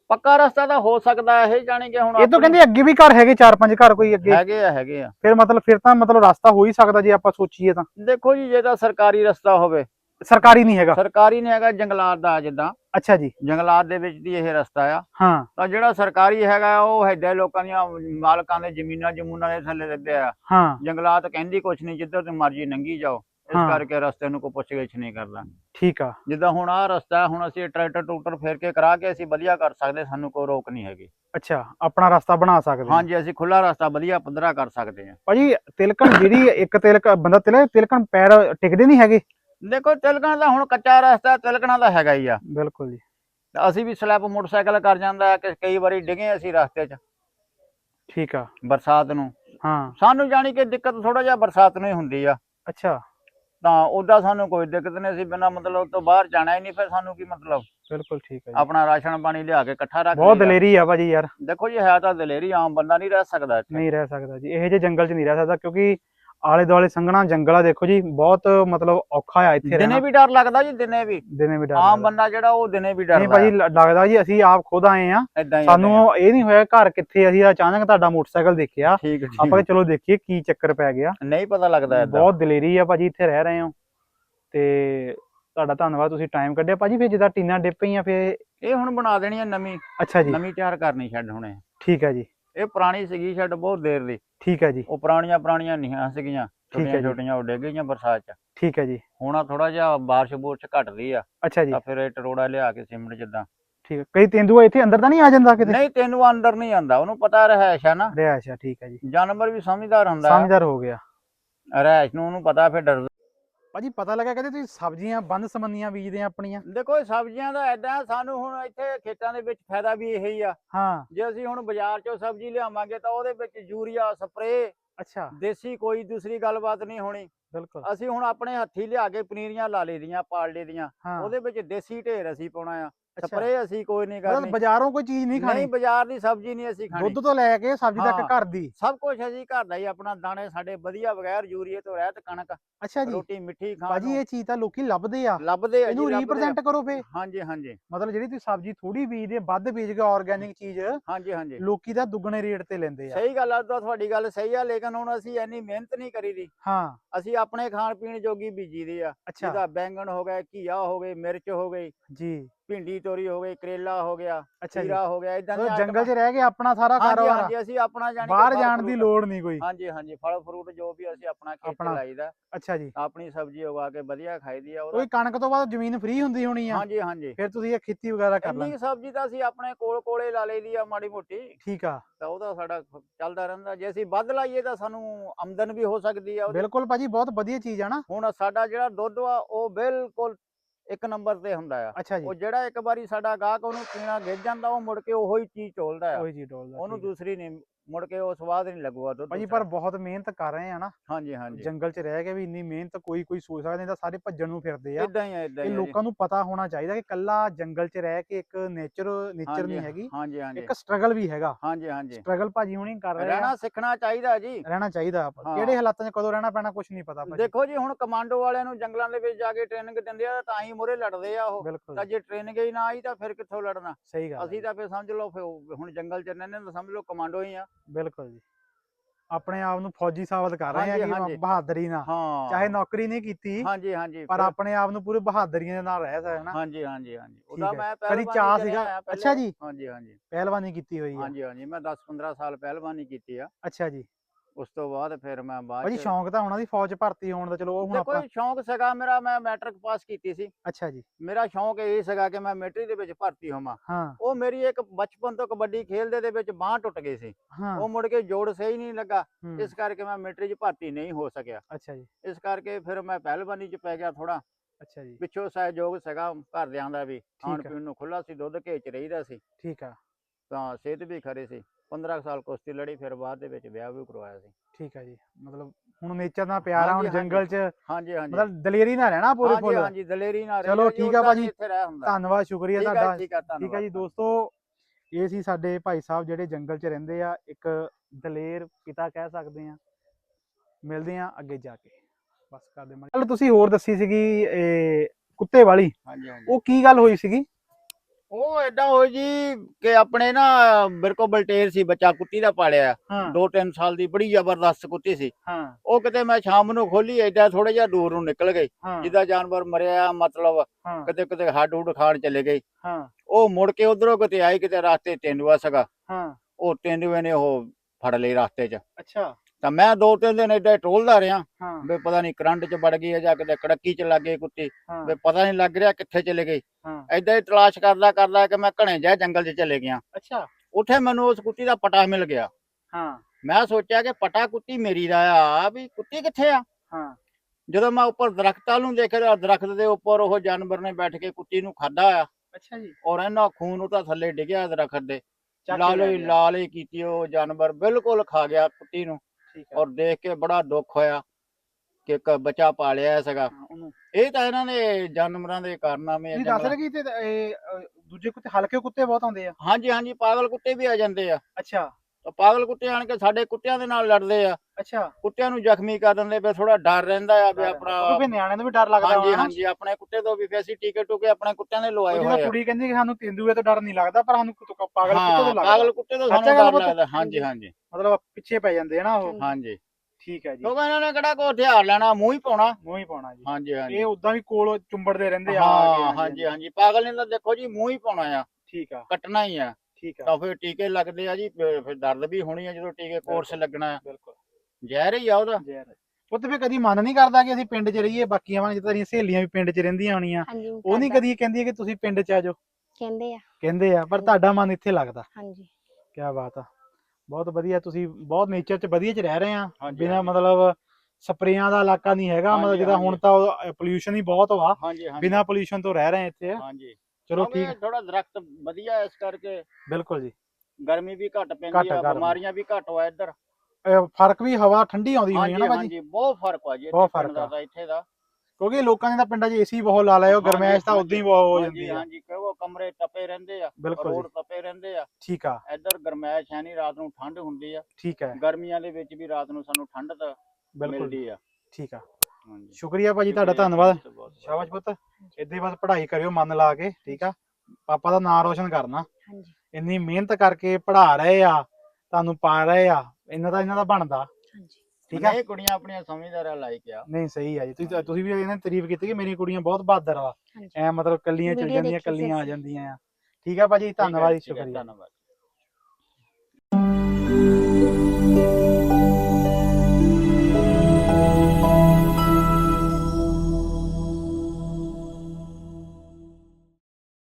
S2: ਪੱਕਾ ਰਸਤਾ ਤਾਂ ਹੋ ਸਕਦਾ ਇਹ ਜਾਣੀ ਕਿ ਹੁਣ
S1: ਇਹ ਤਾਂ ਕਹਿੰਦੇ ਅੱਗੇ ਵੀ ਘਰ ਹੈਗੇ ਚਾਰ ਪੰਜ ਘਰ ਕੋਈ ਅੱਗੇ।
S2: ਹੈਗੇ ਆ ਹੈਗੇ ਆ।
S1: ਫਿਰ ਮਤਲਬ ਫਿਰ ਤਾਂ ਮਤਲਬ ਰਸਤਾ ਹੋ ਹੀ ਸਕਦਾ ਜੇ ਆਪਾਂ ਸੋਚੀਏ ਤਾਂ।
S2: ਦੇਖੋ ਜੀ ਜੇ ਤਾਂ ਸਰਕਾਰੀ ਰਸਤਾ ਹੋਵੇ।
S1: ਸਰਕਾਰੀ ਨਹੀਂ ਹੈਗਾ।
S2: ਸਰਕਾਰੀ ਨਹੀਂ ਹੈਗਾ ਜੰਗਲਾਤ ਦਾ ਜਿੱਦਾਂ।
S1: ਅੱਛਾ ਜੀ।
S2: ਜੰਗਲਾਤ ਦੇ ਵਿੱਚ ਦੀ ਇਹ ਰਸਤਾ ਆ।
S1: ਹਾਂ।
S2: ਤਾਂ ਜਿਹੜਾ ਸਰਕਾਰੀ ਹੈਗਾ ਉਹ ਹੈਡੇ ਲੋਕਾਂ ਦੀਆਂ ਮਾਲਕਾਂ ਦੇ ਜ਼ਮੀਨਾਂ ਜਮੂਨਾਂ ਦੇ ਥੱਲੇ ਲੱਗੇ ਆ।
S1: ਹਾਂ।
S2: ਜੰਗਲਾਤ ਕਹਿੰਦੀ ਕੁਛ ਨਹੀਂ ਜਿੱਧਰ ਤੇ ਮਰਜ਼ੀ ਨੰਗੀ ਜਾਓ। ਇਸ
S1: ਹਾਂ।
S2: ਕਰਕੇ ਰਸਤੇ ਨੂੰ ਕੋਈ ਪੁੱਛ-ਗਿੱਛ ਨਹੀਂ ਕਰਦਾ।
S1: ਠੀਕ ਆ।
S2: ਜਿੱਦਾਂ ਹੁਣ ਆਹ ਰਸਤਾ ਹੈ, ਹੁਣ ਅਸੀਂ ਟਰੈਕਟਰ ਟੂਟਰ ਫੇਰ ਕੇ ਕਰਾ ਕੇ ਅਸੀਂ ਵਧੀਆ ਕਰ ਸਕਦੇ ਸਾਨੂੰ ਕੋਈ ਰੋਕ ਨਹੀਂ ਹੈਗੀ।
S1: ਅੱਛਾ ਆਪਣਾ ਰਸਤਾ ਬਣਾ ਸਕਦੇ ਹਾਂ।
S2: ਹਾਂਜੀ ਅਸੀਂ ਖੁੱਲਾ ਰਸਤਾ ਵਧੀਆ ਪੱਧਰਾ ਕਰ ਸਕਦੇ ਹਾਂ।
S1: ਭਾਜੀ ਤਿਲਕਣ ਜਿਹੜੀ ਇੱਕ ਤਿਲਕ ਬੰਦਾ ਤਿਲਕ ਤਿਲਕਣ ਪੈਰ ਟਿਕਦੇ ਨਹੀਂ ਹੈਗੇ?
S2: ਦੇਖੋ ਤਿਲਕਣਾ ਦਾ ਹੁਣ ਕੱਚਾ ਰਸਤਾ ਤਿਲਕਣਾ ਦਾ ਹੈਗਾ ਹੀ ਆ।
S1: ਬਿਲਕੁਲ ਜੀ।
S2: ਤੇ ਅਸੀਂ ਵੀ ਸਲੈਪ ਮੋਟਰਸਾਈਕਲ ਕਰ ਜਾਂਦਾ ਹੈ ਕਿ ਕਈ ਵਾਰੀ ਡਿੱਗੇ ਅਸੀਂ ਰਸਤੇ 'ਚ।
S1: ਠੀਕ ਆ।
S2: ਬਰਸਾਤ ਨੂੰ।
S1: ਹਾਂ।
S2: ਸਾਨੂੰ ਜਾਣੀ ਕਿ ਦਿੱਕਤ ਥੋੜਾ ਜਿਹਾ ਬਰਸਾਤ ਨੂੰ ਹੀ ਹੁੰਦੀ ਆ।
S1: ਅੱਛਾ।
S2: ਤਾਂ ਉਹਦਾ ਸਾਨੂੰ ਕੋਈ ਦਿੱਕਤ ਨਹੀਂ ਅਸੀਂ ਬਿਨਾਂ ਮਤਲਬ ਤੋਂ ਬਾਹਰ ਜਾਣਾ ਹੀ ਨਹੀਂ ਫਿਰ ਸਾਨੂੰ ਕੀ ਮਤਲਬ?
S1: ਬਿਲਕੁਲ ਠੀਕ ਹੈ ਜੀ।
S2: ਆਪਣਾ ਰਾਸ਼ਨ ਪਾਣੀ ਲਿਆ ਕੇ ਇਕੱਠਾ ਰੱਖ
S1: ਬਹੁਤ। ਦਲੇਰੀ ਆ ਭਾਜੀ ਯਾਰ।
S2: ਦੇਖੋ ਜੀ ਹੈ ਤਾਂ ਦਲੇਰੀ ਆਮ ਬੰਦਾ ਨਹੀਂ ਰਹਿ ਸਕਦਾ ਇੱਥੇ।
S1: ਨਹੀਂ ਰਹਿ ਸਕਦਾ ਜੀ ਇਹੋ ਜਿਹੇ ਜੰਗਲ 'ਚ ਨਹੀਂ ਰਹਿ ਸਕਦਾ ਕਿਉਂਕਿ ਆਲੇ ਦੁਆਲੇ ਸੰਘਣਾ ਜੰਗਲ ਆ ਦੇਖੋ ਜੀ ਬਹੁਤ ਮਤਲਬ ਔਖਾ ਆ ਇੱਥੇ
S2: ਦਿਨੇ ਵੀ ਡਰ ਲੱਗਦਾ ਜੀ ਦਿਨੇ ਵੀ।
S1: ਦਿਨੇ ਵੀ ਡਰ
S2: ਆਮ। ਬੰਦਾ ਜਿਹੜਾ ਉਹ ਦਿਨੇ ਵੀ
S1: ਨਹੀਂ
S2: ਡਰਦਾ
S1: ਭਾਜੀ ਲ- ਲੱਗਦਾ ਜੀ ਅਸੀਂ ਆਪ ਖੁਦ ਆਏ ਆ।
S2: ਇਦਾਂ
S1: ਸਾਨੂੰ ਇਹ ਨਹੀਂ ਹੋਇਆ ਘਰ ਕਿੱਥੇ ਅਸੀਂ ਅਚਾਨਕ ਤੁਹਾਡਾ ਮੋਟਰਸਾਈਕਲ ਦੇਖਿਆ। ਆਪਾਂ ਚਲੋ ਦੇਖੀਏ ਕੀ ਚੱਕਰ ਪੈ ਗਿਆ।
S2: ਨਹੀਂ ਪਤਾ ਲੱਗਦਾ ਏਦਾਂ।
S1: ਬਹੁਤ ਦਲੇਰੀ ਆ ਭਾਜੀ ਇੱਥੇ ਰਹਿ ਰਹੇ ਹੋ। ਤੇ ਤੁਹਾਡਾ ਧੰਨਵਾਦ ਤੁਸੀਂ ਟਾਈਮ ਕੱਢਿਆ। ਭਾਜੀ ਫਿਰ ਜਿੱਦਾਂ ਟੀਨਾਂ ਡਿੱਪ ਪਈਆਂ ਫਿਰ
S2: ਇਹ ਹੁਣ ਬਣਾ ਦੇਣੀ ਹੈ ਨਵੀਂ।
S1: ਅੱਛਾ ਜੀ।
S2: ਨਵੀਂ ਤਿਆਰ ਕਰਨੀ ਛੱਡ ਹੁਣੇ।
S1: ਠੀਕ ਹੈ ਜੀ।
S2: ਇਹ ਪੁਰਾਣੀ ਸੀਗੀ ਛੱਡ ਬਹੁਤ ਦੇਰ ਦੀ।
S1: ਠੀਕ ਹੈ ਜੀ।
S2: ਉਹ ਪੁਰਾਣੀਆਂ ਪੁਰਾਣੀਆਂ ਨੀਹਾਂ ਸੀਗੀਆਂ
S1: ਠੀਕ ਹੈ
S2: ਛੋਟੀਆਂ ਉਹ ਡਿੱਗ ਗਈਆਂ ਬਰਸਾਤ 'ਚ।
S1: ਠੀਕ ਹੈ ਜੀ।
S2: ਹੁਣ ਥੋੜਾ ਜਿਹਾ ਬਾਰਿਸ਼ ਬੂਰਸ਼ ਘਟਦੀ ਆ।
S1: ਅੱਛਾ ਜੀ।
S2: ਤਾਂ ਫਿਰ ਇਹ ਟਰੋੜਾ ਲਿਆ ਕੇ ਸਿਮਟ ਜਿੱਦਾਂ।
S1: ਠੀਕ ਹੈ। ਕਈ ਤੇਂਦੂਆ ਇੱਥੇ ਅੰਦਰ ਤਾਂ ਨਹੀਂ ਆ ਜਾਂਦਾ ਕਿਤੇ?
S2: ਨਹੀਂ ਤੈਨੂੰ ਅੰਦਰ ਨਹੀਂ ਆਂਦਾ। ਉਹਨੂੰ ਪਤਾ ਰਹਿਸ਼ ਆ ਨਾ।
S1: ਰਿਹਾਇਸ਼ ਆ ਠੀਕ ਹੈ ਜੀ।
S2: ਜਾਨਵਰ ਵੀ ਸਮਝਦਾਰ ਹੁੰਦਾ
S1: ਸਮਝਦਾਰ ਹੋ ਗਿਆ।
S2: ਰਹਿਸ਼ ਨੂੰ ਉਹਨੂੰ ਪਤਾ ਫਿਰ ਡਰਦਾ
S1: ਭਾਜੀ ਪਤਾ ਲੱਗਾ ਕਹਿੰਦੇ ਤੁਸੀਂ ਸਬਜ਼ੀਆਂ ਬੰਦ ਸੰਬੰਧੀਆਂ ਬੀਜਦੇ ਆ ਆਪਣੀਆਂ?
S2: ਦੇਖੋ ਇਹ ਸਬਜ਼ੀਆਂ ਦਾ ਐਦਾਂ ਸਾਨੂੰ ਹੁਣ ਇੱਥੇ ਖੇਤਾਂ ਦੇ ਵਿੱਚ ਫਾਇਦਾ ਵੀ ਇਹੀ ਆ।
S1: ਹਾਂ।
S2: ਜੇ ਅਸੀਂ ਹੁਣ ਬਾਜ਼ਾਰ ਚੋਂ ਸਬਜ਼ੀ ਲਿਆਵਾਂਗੇ ਤਾਂ ਉਹਦੇ ਵਿੱਚ ਯੂਰੀਆ ਸਪਰੇ
S1: ਅੱਛਾ।
S2: ਦੇਸੀ ਕੋਈ ਦੂਸਰੀ ਗੱਲਬਾਤ ਨਹੀਂ ਹੋਣੀ।
S1: ਬਿਲਕੁਲ।
S2: ਅਸੀਂ ਹੁਣ ਆਪਣੇ ਹੱਥੀ ਲਿਆ ਕੇ ਪਨੀਰੀਆਂ ਲਾ ਲਈ ਦੀਆਂ ਪਾਲ ਲਈ ਦੀਆਂ
S1: ਹਾਂ।
S2: ਉਹਦੇ ਵਿੱਚ ਦੇਸੀ ਢੇਰ ਅਸੀਂ ਪਾਉਣਾ ਆ। ਸਪਰੇ ਅਸੀਂ ਕੋਈ ਨਹੀਂ ਕਰਨੀ।
S1: ਬਾਜ਼ਾਰੋਂ ਕੋਈ ਚੀਜ਼ ਨਹੀਂ ਖਾਣੀ।
S2: ਨਹੀਂ ਬਾਜ਼ਾਰ ਦੀ ਸਬਜ਼ੀ ਨਹੀਂ ਅਸੀਂ ਖਾਣੀ।
S1: ਦੁੱਧ ਤੋਂ ਲੈ ਕੇ ਸਬਜ਼ੀ ਤੱਕ। ਘਰ ਦੀ।
S2: ਸਭ ਕੁਝ ਅਸੀਂ ਘਰ ਦਾ ਹੀ ਆਪਣਾ ਦਾਣੇ ਸਾਡੇ ਵਧੀਆ ਬਗੈਰ ਯੂਰੀਏ ਤੋਂ ਰਹਿਤ ਕਣਕ
S1: ਅੱਛਾ ਜੀ।
S2: ਰੋਟੀ ਮਿੱਠੀ ਖਾਣ ਨੂੰ।
S1: ਇਹ ਚੀਜ਼ ਤਾਂ ਲੋਕੀ ਲੱਭਦੇ ਆ।
S2: ਲੱਭਦੇ ਆ
S1: ਇਹਨੂੰ। ਰੀਪ੍ਰੈਜ਼ੈਂਟ ਕਰੋ ਫੇ
S2: ਹਾਂਜੀ ਹਾਂਜੀ।
S1: ਮਤਲਬ ਜਿਹੜੀ ਤੁਸੀਂ ਸਬਜ਼ੀ ਥੋੜੀ ਬੀਜਦੇ ਵੱਧ ਬੀਜ ਕੇ ਆਰਗੈਨਿਕ ਚੀਜ਼
S2: ਹਾਂਜੀ ਹਾਂਜੀ।
S1: ਲੋਕੀ ਤਾਂ ਦੁੱਗਣੇ ਰੇਟ ਤੇ ਲੈਂਦੇ ਆ।
S2: ਸਹੀ ਗੱਲ ਆ ਤੁਹਾਡੀ ਗੱਲ ਸਹੀ ਆ ਲੇਕਿਨ ਹੁਣ ਅਸੀਂ ਇੰਨੀ ਮਿਹਨਤ ਨਹੀਂ ਕਰੀਦੀ
S1: ਹਾਂ।
S2: ਅਸੀਂ ਆਪਣੇ ਖਾਣ ਪੀਣ ਜੋਗੀ ਬੀਜੀ ਦੀ ਆ। ਜਿਹਦਾ ਬੈਂਗਣ ਹੋ ਗਿਆ ਘੀਆ ਹੋ ਗਈ ਮਿਰਚ ਹੋ ਗਈ।
S1: ਜੀ।
S2: ਭਿੰਡੀ ਤੋਰੀ ਹੋ ਗਈ ਕਰੇਲਾ ਹੋ ਗਿਆ
S1: ਅੱਛਾ ਜੀ।
S2: ਖੀਰਾ ਹੋ ਗਿਆ ਇਦਾਂ
S1: ਮਤਲਬ ਜੰਗਲ 'ਚ ਰਹਿ ਕੇ ਆਪਣਾ ਸਾਰਾ ਕਾਰੋਬਾਰ।
S2: ਹਾਂਜੀ ਅਸੀਂ ਆਪਣਾ ਜਾਣੀ
S1: ਬਾਹਰ ਜਾਣ ਦੀ ਲੋੜ ਨਹੀਂ ਕੋਈ।
S2: ਹਾਂਜੀ ਹਾਂਜੀ ਫਲ ਫਰੂਟ ਜੋ ਵੀ ਅਸੀਂ ਆਪਣਾ ਖੇਤ। ਲਾਈਦਾ।
S1: ਅੱਛਾ ਜੀ।
S2: ਆਪਣੀ ਸਬਜ਼ੀ ਉਗਾ ਕੇ ਵਧੀਆ ਖਾਈਦੀ ਆ ਉਹਦਾ
S1: ਕੋਈ ਕਣਕ ਤੋਂ ਬਾਅਦ ਜ਼ਮੀਨ ਫ੍ਰੀ ਹੁੰਦੀ ਹੋਣੀ ਆ।
S2: ਹਾਂਜੀ ਹਾਂਜੀ।
S1: ਫਿਰ ਤੁਸੀਂ ਇਹ ਖੇਤੀ ਵਗੈਰਾ ਕਰ ਲੈਂਦੇ।
S2: ਸਬਜ਼ੀ ਤਾਂ ਅਸੀਂ ਆਪਣੇ ਕੋਲ ਕੋਲੇ ਲਾ ਲਈਦੀ ਆ ਮਾੜੀ ਮੋਟੀ।
S1: ਠੀਕ ਆ।
S2: ਤਾਂ ਉਹਦਾ ਸਾਡਾ ਚੱਲਦਾ ਰਹਿੰਦਾ। ਜੇ ਅਸੀਂ ਵੱਧ ਲਾਈਏ ਤਾਂ ਸਾਨੂੰ ਆਮਦਨ ਵੀ ਹੋ ਸਕਦੀ ਆ।
S1: ਬਿਲਕੁਲ ਭਾਜੀ ਬਹੁਤ ਵਧੀਆ ਚੀਜ਼ ਆ ਨਾ।
S2: ਹੁਣ ਸਾਡਾ ਜਿਹੜਾ ਦੁੱਧ ਆ ਉਹ ਬਿਲਕੁਲ ਇੱਕ ਨੰਬਰ ਤੇ ਹੁੰਦਾ ਆ।
S1: ਅੱਛਾ ਜੀ।
S2: ਉਹ ਜਿਹੜਾ ਇੱਕ ਵਾਰੀ ਸਾਡਾ ਗਾਹਕ ਉਹਨੂੰ ਪੀਣਾ ਗਿੱਜ ਜਾਂਦਾ ਉਹ ਮੁੜ ਕੇ ਉਹੋ ਹੀ ਚੀਜ਼ ਚੋਲਦਾ ਆ।
S1: ਉਹੀ ਜੀ ਡੋਲਦਾ
S2: ਉਹਨੂੰ। ਦੂਸਰੀ ਨਹੀਂ ਮੁੜ ਕੇ ਉਹ ਸਵਾਦ ਨਹੀਂ ਲੱਗੂਗਾ ਦੁੱਧ
S1: ਭਾਜੀ। ਪਰ ਬਹੁਤ ਮਿਹਨਤ ਕਰ ਰਹੇ ਆ ਨਾ।
S2: ਹਾਂਜੀ ਹਾਂਜੀ।
S1: ਜੰਗਲ 'ਚ ਰਹਿ ਕੇ ਵੀ ਇੰਨੀ ਮਿਹਨਤ ਕੋਈ ਕੋਈ ਸੋਚ ਸਕਦਾ ਨਹੀਂ ਤਾਂ ਸਾਰੇ ਭੱਜਣ ਨੂੰ ਫਿਰਦੇ ਆ।
S2: ਇਦਾਂ ਹੀ ਆ ਇਦਾਂ
S1: ਇਹ
S2: ਹੀ।
S1: ਲੋਕਾਂ ਨੂੰ ਪਤਾ ਹੋਣਾ ਚਾਹੀਦਾ ਕਿ ਕੱਲਾ ਜੰਗਲ 'ਚ ਰਹਿ ਕੇ ਇੱਕ ਨੇਚਰ ਨੇਚਰ ਨਹੀਂ ਹੈਗੀ
S2: ਹਾਂਜੀ ਹਾਂਜੀ।
S1: ਇੱਕ ਸਟਰਗਲ ਵੀ ਹੈਗਾ।
S2: ਹਾਂਜੀ ਹਾਂਜੀ।
S1: ਸਟਰਗਲ ਭਾਜੀ ਹੁਣੀ ਕਰ ਰਹੇ ਆ।
S2: ਰਹਿਣਾ ਸਿੱਖਣਾ ਚਾਹੀਦਾ ਜੀ।
S1: ਰਹਿਣਾ ਚਾਹੀਦਾ ਆਪਾਂ। ਕਿਹੜੇ ਹਾਲਾਤਾਂ 'ਚ ਕਦੋਂ ਰਹਿਣਾ ਪੈਣਾ ਕੁਝ ਨਹੀਂ ਪਤਾ ਭਾਜੀ।
S2: ਦੇਖੋ ਜੀ ਹੁਣ ਕਮਾਂਡੋ ਵਾਲਿਆਂ ਨੂੰ ਜੰਗਲਾਂ ਦੇ ਵਿੱਚ ਜਾ ਕੇ ਟ੍ਰੇਨਿੰਗ ਦਿੰਦੇ ਆ ਤਾਂ ਹੀ ਮੋਰੇ ਲੜਦੇ ਆ ਉਹ। ਤਾਂ ਜੇ। ਟ੍ਰੇਨਿੰਗ ਹੀ ਨਾ ਆਈ ਤਾਂ ਫਿਰ ਕਿੱਥੋਂ ਲੜਨਾ?
S1: ਸਹੀ ਗੱਲ
S2: ਅਸੀਂ ਤਾਂ ਫਿਰ ਸਮਝ ਲਓ ਹੁਣ ਜੰਗਲ ਚ ਰਹਿੰਦੇ ਤਾਂ ਸਮਝ ਲਓ ਕਮਾਂਡੋ ਹੀ ਆ।
S1: ਬਿਲਕੁਲ ਜੀ। ਆਪਣੇ ਆਪ ਨੂੰ ਫੌਜੀ ਸਾਬਤ ਕਰ ਰਹੇ ਆ ਕਿ। ਬਹਾਦਰੀ ਨਾਲ।
S2: ਹਾਂ।
S1: ਚਾਹੇ ਨੌਕਰੀ ਨਹੀਂ ਕੀਤੀ
S2: ਹਾਂਜੀ ਹਾਂਜੀ।
S1: ਪਰ ਆਪਣੇ ਆਪ ਨੂੰ ਪੂਰੇ ਬਹਾਦਰੀਆਂ ਦੇ ਨਾਲ ਰਹਿ ਸਕਦੇ ਨਾ?
S2: ਹਾਂਜੀ ਹਾਂਜੀ ਹਾਂਜੀ। ਉਹਦਾ
S1: ਹੈ।
S2: ਮੈਂ ਪਹਿਲਵਾਨੀ
S1: ਚਾਅ
S2: ਚ
S1: ਸੀਗਾ। ਅੱਛਾ ਜੀ।
S2: ਹਾਂਜੀ ਹਾਂਜੀ।
S1: ਪਹਿਲਵਾਨੀ ਕੀਤੀ ਹੋਈ ਆ।
S2: ਹਾਂਜੀ ਹਾਂਜੀ। ਮੈਂ 10 15 ਸਾਲ ਪਹਿਲਵਾਨੀ ਕੀਤੀ ਆ।
S1: ਅੱਛਾ ਜੀ।
S2: ਉਸ ਤੋਂ ਬਾਅਦ ਫਿਰ ਮੈਂ ਬਾਅਦ
S1: ਭਾਜੀ
S2: ਚ-
S1: ਸ਼ੌਂਕ ਤਾਂ ਹੋਣਾ ਦੀ ਫੌਜ 'ਚ ਭਰਤੀ ਹੋਣ ਦਾ ਚਲੋ ਉਹ ਹੁਣ
S2: ਦੇਖੋ
S1: ਆਪਾਂ
S2: ਇਹ ਸ਼ੌਂਕ ਸੀਗਾ ਮੇਰਾ ਮੈਂ ਮੈਟ੍ਰਿਕ ਪਾਸ ਕੀਤੀ ਸੀ।
S1: ਅੱਛਾ ਜੀ।
S2: ਮੇਰਾ ਸ਼ੌਂਕ ਇਹ ਸੀਗਾ ਕਿ ਮੈਂ ਮਿਲਟਰੀ ਦੇ ਵਿੱਚ ਭਰਤੀ ਹੋਵਾਂ।
S1: ਹਾਂ।
S2: ਉਹ ਮੇਰੀ ਇੱਕ ਬਚਪਨ ਤੋਂ ਕਬੱਡੀ ਖੇਲਦੇ ਦੇ ਵਿੱਚ ਬਾਹ ਟੁੱਟ ਗਈ ਸੀ।
S1: ਹਾਂ।
S2: ਉਹ ਮੁੜ ਕੇ ਜੋੜ ਸਹੀ ਨਹੀਂ ਲੱਗਾ।
S1: ਹੂੰ,
S2: ਇਸ ਕਰਕੇ ਮੈਂ ਮਿਲਟਰੀ 'ਚ ਭਰਤੀ ਨਹੀਂ ਹੋ ਸਕਿਆ।
S1: ਅੱਛਾ ਜੀ।
S2: ਇਸ ਕਰਕੇ ਫਿਰ ਮੈਂ ਪਹਿਲਵਾਨੀ 'ਚ ਪੈ ਗਿਆ ਥੋੜਾ
S1: ਅੱਛਾ ਜੀ।
S2: ਪਿੱਛੋਂ ਸਹਿਯੋਗ ਸੀਗਾ ਘਰਦਿਆਂ ਦਾ ਵੀ। ਖਾਣ
S1: ਆ।
S2: ਪੀਣ ਨੂੰ ਖੁੱਲਾ ਸੀ ਦੁੱਧ ਘੇ ਚ ਰਹੀਦਾ ਸੀ।
S1: ਠੀਕ ਆ।
S2: ਤਾਂ ਸਿਹਤ ਵੀ ਖਰੇ ਸੀ। 15 ਕੁ ਸਾਲ ਕੁਸ਼ਤੀ ਲੜੀ ਫਿਰ ਬਾਅਦ ਦੇ ਵਿੱਚ ਵਿਆਹ ਵੀ ਕਰਵਾਇਆ ਸੀ।
S1: ਠੀਕ ਆ ਜੀ। ਮਤਲਬ ਹੁਣ ਨੇਚਰ ਨਾਲ ਪਿਆਰ ਆ ਹੁਣ
S2: ਹਾਂਜੀ।
S1: ਜੰਗਲ 'ਚ
S2: ਹਾਂਜੀ ਹਾਂਜੀ।
S1: ਮਤਲਬ ਦਲੇਰੀ ਨਾਲ ਰਹਿਣਾ ਪੂਰੇ
S2: ਹਾਂਜੀ
S1: ਫੁੱਲ।
S2: ਹਾਂਜੀ ਦਲੇਰੀ ਨਾਲ
S1: ਚਲੋ
S2: ਜੀ,
S1: ਠੀਕ ਆ
S2: ਉੱਦਾਂ
S1: ਭਾਜੀ।
S2: ਨਹੀਂ ਇੱਥੇ ਰਹਿ ਹੁੰਦਾ।
S1: ਧੰਨਵਾਦ ਸ਼ੁਕਰੀਆ
S2: ਠੀਕ
S1: ਤੁਹਾਡਾ।
S2: ਹੈ ਠੀਕ ਹੈ
S1: ਠੀਕ ਜੀ
S2: ਧੰਨਵਾਦ।
S1: ਦੋਸਤੋ ਇਹ ਸੀ ਸਾਡੇ ਭਾਈ ਸਾਹਿਬ ਜਿਹੜੇ ਜੰਗਲ 'ਚ ਰਹਿੰਦੇ ਆ। ਇੱਕ ਦਲੇਰ ਪਿਤਾ ਕਹਿ ਸਕਦੇ ਆ। ਮਿਲਦੇ ਆ ਅੱਗੇ ਜਾ ਕੇ। ਬਸ ਕਰਦੇ ਹਾਂ ਚਲੋ ਤੁਸੀਂ ਹੋਰ ਦੱਸੀ ਸੀਗੀ ਇਹ ਕੁੱਤੇ ਵਾਲੀ।
S2: ਹਾਂਜੀ ਹਾਂਜੀ।
S1: ਉਹ ਕੀ ਗੱਲ ਹੋਈ ਸੀਗੀ?
S2: ਉਹ ਐਡਾ ਹੋਈ ਜੀ ਕਿ ਆਪਣੇ ਨਾ ਮੇਰੇ ਕੋਲ ਬਲਟੇਰ ਸੀ ਬੱਚਾ ਕੁੱਤੀ ਦਾ ਪਾਲਿਆ।
S1: ਹਾਂ।
S2: 2-3 ਸਾਲ ਦੀ ਬੜੀ ਜ਼ਬਰਦਸਤ ਕੁੱਤੀ ਸੀ।
S1: ਹਾਂ।
S2: ਉਹ ਕਿਤੇ ਮੈਂ ਸ਼ਾਮ ਨੂੰ ਖੋਲੀ ਐਡਾ ਥੋੜਾ ਜਿਹਾ ਦੂਰ ਨੂੰ ਨਿਕਲ ਗਈ
S1: ਹਾਂ।
S2: ਜਿਹਦਾ ਜਾਨਵਰ ਮਰਿਆ ਮਤਲਬ ਕਿਤੇ ਕਿਤੇ ਹੱਡ ਹੁੱਡ ਖਾਣ ਚਲੇ ਗਈ
S1: ਹਾਂ।
S2: ਉਹ ਮੁੜ ਕੇ ਉਧਰੋਂ ਕਿਤੇ ਆਈ ਕਿਤੇ ਰਸਤੇ ਤੇਂਦੂਆ ਸੀਗਾ।
S1: ਹਾਂ।
S2: ਉਹ ਤੇਂਦੂਏ ਨੇ ਉਹ ਫੜ ਲਈ ਰਸਤੇ 'ਚ।
S1: ਅੱਛਾ।
S2: ਤਾਂ ਮੈਂ ਦੋ ਤਿੰਨ ਦਿਨ ਏਦਾਂ ਹੀ ਟੋਲਦਾ ਰਿਹਾ
S1: ਹਾਂ।
S2: ਵੀ ਪਤਾ ਨਹੀਂ ਕਰੰਟ 'ਚ ਵੜ ਗਈ ਹੈ ਜਾਂ ਕਿਤੇ ਕੜੱਕੀ 'ਚ ਲੱਗ ਗਈ ਕੁੱਤੀ
S1: ਹਾਂ।
S2: ਵੀ ਪਤਾ ਨਹੀਂ ਲੱਗ ਰਿਹਾ ਕਿੱਥੇ ਚਲੇ ਗਈ
S1: ਹਾਂ।
S2: ਏਦਾਂ ਹੀ ਤਲਾਸ਼ ਕਰਦਾ ਕਰਦਾ ਕਿ ਮੈਂ ਘਣੇ ਜਾ ਜੰਗਲ 'ਚ ਚਲੇ ਗਿਆ।
S1: ਅੱਛਾ।
S2: ਉੱਥੇ ਮੈਨੂੰ ਉਸ ਕੁੱਤੀ ਦਾ ਪਟਾ ਮਿਲ ਗਿਆ।
S1: ਹਾਂ।
S2: ਮੈਂ ਸੋਚਿਆ ਕਿ ਪਟਾ ਕੁੱਤੀ ਮੇਰੀ ਦਾ ਆ ਵੀ ਕੁੱਤੀ ਕਿੱਥੇ ਆ?
S1: ਹਾਂ।
S2: ਜਦੋਂ ਮੈਂ ਉੱਪਰ ਦਰਖਤਾਂ ਨੂੰ ਦੇਖਿਆ ਦਰਖਤ ਦੇ ਉੱਪਰ ਉਹ ਜਾਨਵਰ ਨੇ ਬੈਠ ਕੇ ਕੁੱਤੀ ਨੂੰ ਖਾਦਾ ਆ।
S1: ਅੱਛਾ ਜੀ।
S2: ਔਰ ਇਹਨਾਂ ਖੂਨ ਉਹ ਤਾਂ ਥੱਲੇ ਡਿੱਗਿਆ ਦਰਖਤ ਦੇ।
S1: ਚੱਕ ਕੇ
S2: ਲਾਲ
S1: ਲੈ
S2: ਹੀ
S1: ਗਿਆ।
S2: ਲਾਲ ਹੀ ਕੀਤੀ ਉਹ ਜਾਨਵਰ ਬਿਲਕੁਲ ਖਾ ਗਿਆ ਕੁੱਤੀ ਨੂੰ।
S1: ਠੀਕ
S2: ਔਰ ਦੇਖ ਕੇ ਬੜਾ ਦੁੱਖ ਹੋਇਆ ਕਿ ਇੱਕ ਬੱਚਾ ਪਾਲਿਆ ਸੀਗਾ।
S1: ਹਾਂ, ਉਹਨੂੰ
S2: ਇਹ ਤਾਂ ਇਹਨਾਂ ਨੇ ਜਾਨਵਰਾਂ ਦੇ ਕਾਰਨਾਮੇ ਆ
S1: ਤੁਸੀਂ ਦੱਸ ਰਹੇ ਕਿ ਤੇ ਇਹ ਦੂਜੇ ਕੁੱਤੇ ਹਲਕੇ ਕੁੱਤੇ ਬਹੁਤ ਆਉਂਦੇ ਆ।
S2: ਹਾਂਜੀ ਹਾਂਜੀ ਪਾਗਲ ਕੁੱਤੇ ਵੀ ਆ ਜਾਂਦੇ ਆ।
S1: ਅੱਛਾ।
S2: ਤਾਂ ਪਾਗਲ ਕੁੱਤੇ ਆਣ ਕੇ ਸਾਡੇ ਕੁੱਤਿਆਂ ਦੇ ਨਾਲ ਲੜਦੇ ਆ।
S1: ਅੱਛਾ।
S2: ਕੁੱਤਿਆਂ ਨੂੰ ਜ਼ਖਮੀ ਕਰ ਦਿੰਦੇ ਫਿਰ ਥੋੜਾ ਡਰ ਰਹਿੰਦਾ ਆ ਵੀ ਆਪਣਾ
S1: ਕਿਉਂਕਿ ਨਿਆਣਿਆਂ ਨੂੰ ਵੀ ਡਰ ਲੱਗਦਾ
S2: ਹਾਂਜੀ। ਹਾਂਜੀ ਆਪਣੇ ਕੁੱਤੇ ਤੋਂ ਵੀ ਫਿਰ ਅਸੀਂ ਟੀਕੇ ਆਪਣੇ ਕੁੱਤਿਆਂ ਦੇ ਲਵਾਏ ਹੋਏ ਆ।
S1: ਕੁੜੀ ਕਹਿੰਦੀ ਕਿ ਸਾਨੂੰ ਤੇਂਦੂਏ ਤੋਂ ਡਰ ਨਹੀਂ ਲੱਗਦਾ ਪਰ ਸਾਨੂੰ ਕੁੱਤੇ- ਪਾਗਲ ਕੁੱਤੇ ਤੋਂ ਲੱਗਦਾ।
S2: ਪਾਗਲ ਕੁੱਤੇ ਤੋਂ ਸਾਨੂੰ ਡਰ? ਲੱਗਦਾ। ਹਾਂਜੀ ਹਾਂਜੀ।
S1: ਮਤਲਬ ਪਿੱਛੇ ਪੈ ਜਾਂਦੇ ਆ ਨਾ ਉਹ।
S3: ਹਾਂਜੀ।
S1: ਠੀਕ ਹੈ ਜੀ।
S2: ਕਿਉਂਕਿ ਇਹਨਾਂ ਨੇ ਕਿਹੜਾ ਕੋ ਹਥਿਆਰ ਲੈਣਾ ਮੂੰਹ ਹੀ ਪਾਉਣਾ।
S1: ਮੂੰਹ ਹੀ ਪਾਉਣਾ ਜੀ।
S2: ਹਾਂਜੀ ਹਾਂਜੀ।
S1: ਇਹ ਉਦਾਂ ਵੀ ਕੋਲ ਚੁੰਬੜਦੇ ਰਹਿੰਦੇ ਆ
S2: ਹਾਂ ਹਾਂਜੀ ਹਾਂਜੀ। ਪਾਗਲ ਨੇ ਤਾਂ ਦੇਖੋ ਜੀ ਮੂੰਹ ਹੀ ਪਾਉਣਾ ਆ।
S1: ਠੀਕ ਆ।
S2: ਕੱਟਣਾ ਹੀ ਆ।
S1: ਠੀਕ ਆ।
S2: ਤਾਂ ਫਿਰ ਟੀਕੇ ਲੱਗਦੇ ਆ ਜੀ ਫਿਰ ਦਰਦ ਵੀ ਹੋਣੀ ਆ ਜਦੋਂ ਟੀਕੇ ਕੋਰਸ। ਲੱਗਣਾ। ਆ
S1: ਬਿਲਕੁਲ।
S2: ਜ਼ਹਿਰ ਹੀ ਆ ਉਹਦਾ।
S1: ਜ਼ਹਿਰ। ਉਹ ਤੇ ਫਿਰ ਕਦੀ ਮਨ ਨਹੀਂ ਕਰਦਾ ਕਿ ਅਸੀਂ ਪਿੰਡ 'ਚ ਰਹੀਏ ਬਾਕੀਆਂ ਵਾਂ ਜਿੱਦਾਂ ਦੀਆਂ ਸਹੇਲੀਆਂ ਵੀ ਪਿੰਡ 'ਚ ਰਹਿੰਦੀਆਂ ਹੋਣੀਆਂ।
S3: ਹਾਂਜੀ
S1: ਉਹ ਨਹੀਂ। ਕਦੀ ਕਹਿੰਦੀ ਕਿ ਤੁਸੀਂ ਪਿੰਡ 'ਚ ਆ ਜਾਓ।
S3: ਕਹਿੰਦੇ ਆ।
S1: ਕਹਿੰਦੇ ਆ ਪਰ ਤੁਹਾਡਾ ਮਨ ਇੱਥੇ ਲੱਗਦਾ।
S3: ਹਾਂਜੀ।
S1: ਕੀ ਬਾਤ ਆ। ਬਹੁਤ ਵਧੀਆ ਤੁਸੀਂ ਬਹੁਤ ਨੇਚਰ 'ਚ ਵਧੀਆ 'ਚ ਰਹਿ ਰਹੇ ਆ।
S2: ਹਾਂਜੀ,
S1: ਬਿਨਾ
S2: ਹਾਂਜੀ।
S1: ਮਤਲਬ ਸਪਰੇਆਂ ਦਾ ਇਲਾਕਾ ਨਹੀਂ ਹੈਗਾ ਮਤਲਬ
S2: ਹਾਂਜੀ,
S1: ਜਿੱਦਾਂ ਹੁਣ
S2: ਹਾਂਜੀ।
S1: ਤਾਂ ਪੋਲਿਊਸ਼ਨ ਹੀ ਬਹੁਤ ਵਾ।
S2: ਹਾਂਜੀ ਹਾਂਜੀ।
S1: ਬਿਨਾ ਪੋਲਿਊਸ਼ਨ ਤੋਂ ਰਹਿ ਰਹੇ ਇੱਥੇ
S2: ਹਾਂਜੀ।
S1: ਚਲੋ ਠੀਕ।
S2: ਥੋੜਾ ਦਰਖਤ ਵਧੀਆ ਇਸ ਕਰਕੇ
S1: ਬਿਲਕੁਲ ਜੀ।
S2: ਗਰਮੀ ਵੀ ਘੱਟ
S1: ਘੱਟ
S2: ਪੈਂਦੀ ਆ
S1: ਗਰਮੀ।
S2: ਬਿਮਾਰੀਆਂ ਵੀ ਘੱਟ ਹੋਇਆ ਇੱਧਰ।
S1: ਅਹ ਫ਼ਰਕ ਵੀ ਹਵਾ ਠੰਡੀ ਆਉਂਦੀ ਹੋਣੀ ਹੈ ਨਾ ਭਾਜੀ?
S2: ਹਾਂਜੀ ਬਹੁਤ ਫ਼ਰਕ ਆ ਜੀ
S1: ਬਹੁਤ ਫ਼ਰਕ
S2: ਦਾ
S1: ਆ।
S2: ਤਾਂ ਇੱਥੇ ਦਾ।
S1: ਕਿਉਂਕਿ ਲੋਕਾਂ ਦੇ ਤਾਂ ਪਿੰਡਾਂ 'ਚ ਏਸੀ ਬਹੁਤ ਲਾ ਲਏ ਉਹ
S2: ਹਾਂਜੀ,
S1: ਗਰਮੈਸ਼ ਤਾਂ ਉਦਾਂ ਹੀ ਬਹੁਤ ਹੋ ਜਾਂਦੀ ਆ।
S2: ਹਾਂਜੀ ਕਿਉਂਕਿ ਉਹ ਕਮਰੇ ਤਪੇ ਰਹਿੰਦੇ ਆ
S1: ਬਿਲਕੁਲ
S2: ਰੋਡ ਤਪੇ ਰਹਿੰਦੇ ਆ।
S1: ਠੀਕ ਆ।
S2: ਇੱਧਰ ਗਰਮੈਸ਼ ਹੈ ਨਹੀਂ ਰਾਤ ਨੂੰ ਠੰਡ ਹੁੰਦੀ ਆ।
S1: ਠੀਕ ਹੈ।
S2: ਗਰਮੀਆਂ ਦੇ ਵਿੱਚ ਵੀ ਰਾਤ ਨੂੰ ਸਾਨੂੰ ਠੰਡ ਤਾਂ
S1: ਬਿਲਕੁਲ
S2: ਮਿਲਦੀ ਆ।
S1: ਠੀਕ ਆ।
S2: ਹਾਂਜੀ।
S1: ਸ਼ੁਕਰੀਆ ਭਾਜੀ ਤੁਹਾਡਾ
S2: ਸ਼ੁਕਰੀਆ
S1: ਧੰਨਵਾਦ।
S2: ਜੀ, ਬਹੁਤ।
S1: ਸ਼ਾਬਾਸ਼ ਪੁੱਤ। ਏਦਾਂ ਹੀ ਬਸ ਪੜ੍ਹਾਈ ਕਰਿਓ ਮਨ ਲਾ ਕੇ ਠੀਕ ਆ? ਪਾਪਾ ਦਾ ਨਾਂ ਰੋਸ਼ਨ ਕਰਨਾ।
S3: ਹਾਂਜੀ।
S1: ਇੰਨੀ ਮਿਹਨਤ ਕਰਕੇ ਪੜ੍ਹਾ ਰਹੇ ਆ। ਤੁਹਾਨੂੰ ਪਾ ਰਹੇ ਆ ਇਹਨਾਂ ਦਾ ਇਹਨਾਂ ਦਾ ਬਣਦਾ।
S3: ਹਾਂਜੀ।
S1: ਠੀਕ ਆ?
S2: ਨਹੀਂ ਕੁੜੀਆਂ ਆਪਣੀਆਂ ਸਮਝਦਾਰਾਂ ਲਾਇਕ ਆ।
S1: ਨਹੀਂ ਸਹੀ ਆ ਜੀ। ਤੁਸੀਂ ਤੁਸੀਂ ਵੀ ਇਹਨਾਂ ਦੀ ਤਾਰੀਫ ਕੀਤੀ ਕਿ ਮੇਰੀਆਂ ਕੁੜੀਆਂ ਬਹੁਤ ਬਹਾਦਰ ਆ।
S3: ਹਾਂਜੀ।
S1: ਐ ਮਤਲਬ ਕੱਲੀਆਂ ਚਲ ਜਾਂਦੀਆਂ
S3: ਦੇਖੀ
S1: ਕੱਲੀਆਂ ਆ। ਜਾਂਦੀਆਂ ਆ। ਠੀਕ ਆ ਭਾਜੀ ਧੰਨਵਾਦ ਜੀ ਸ਼ੁਕਰੀਆ।
S2: ਧੰਨਵਾਦ।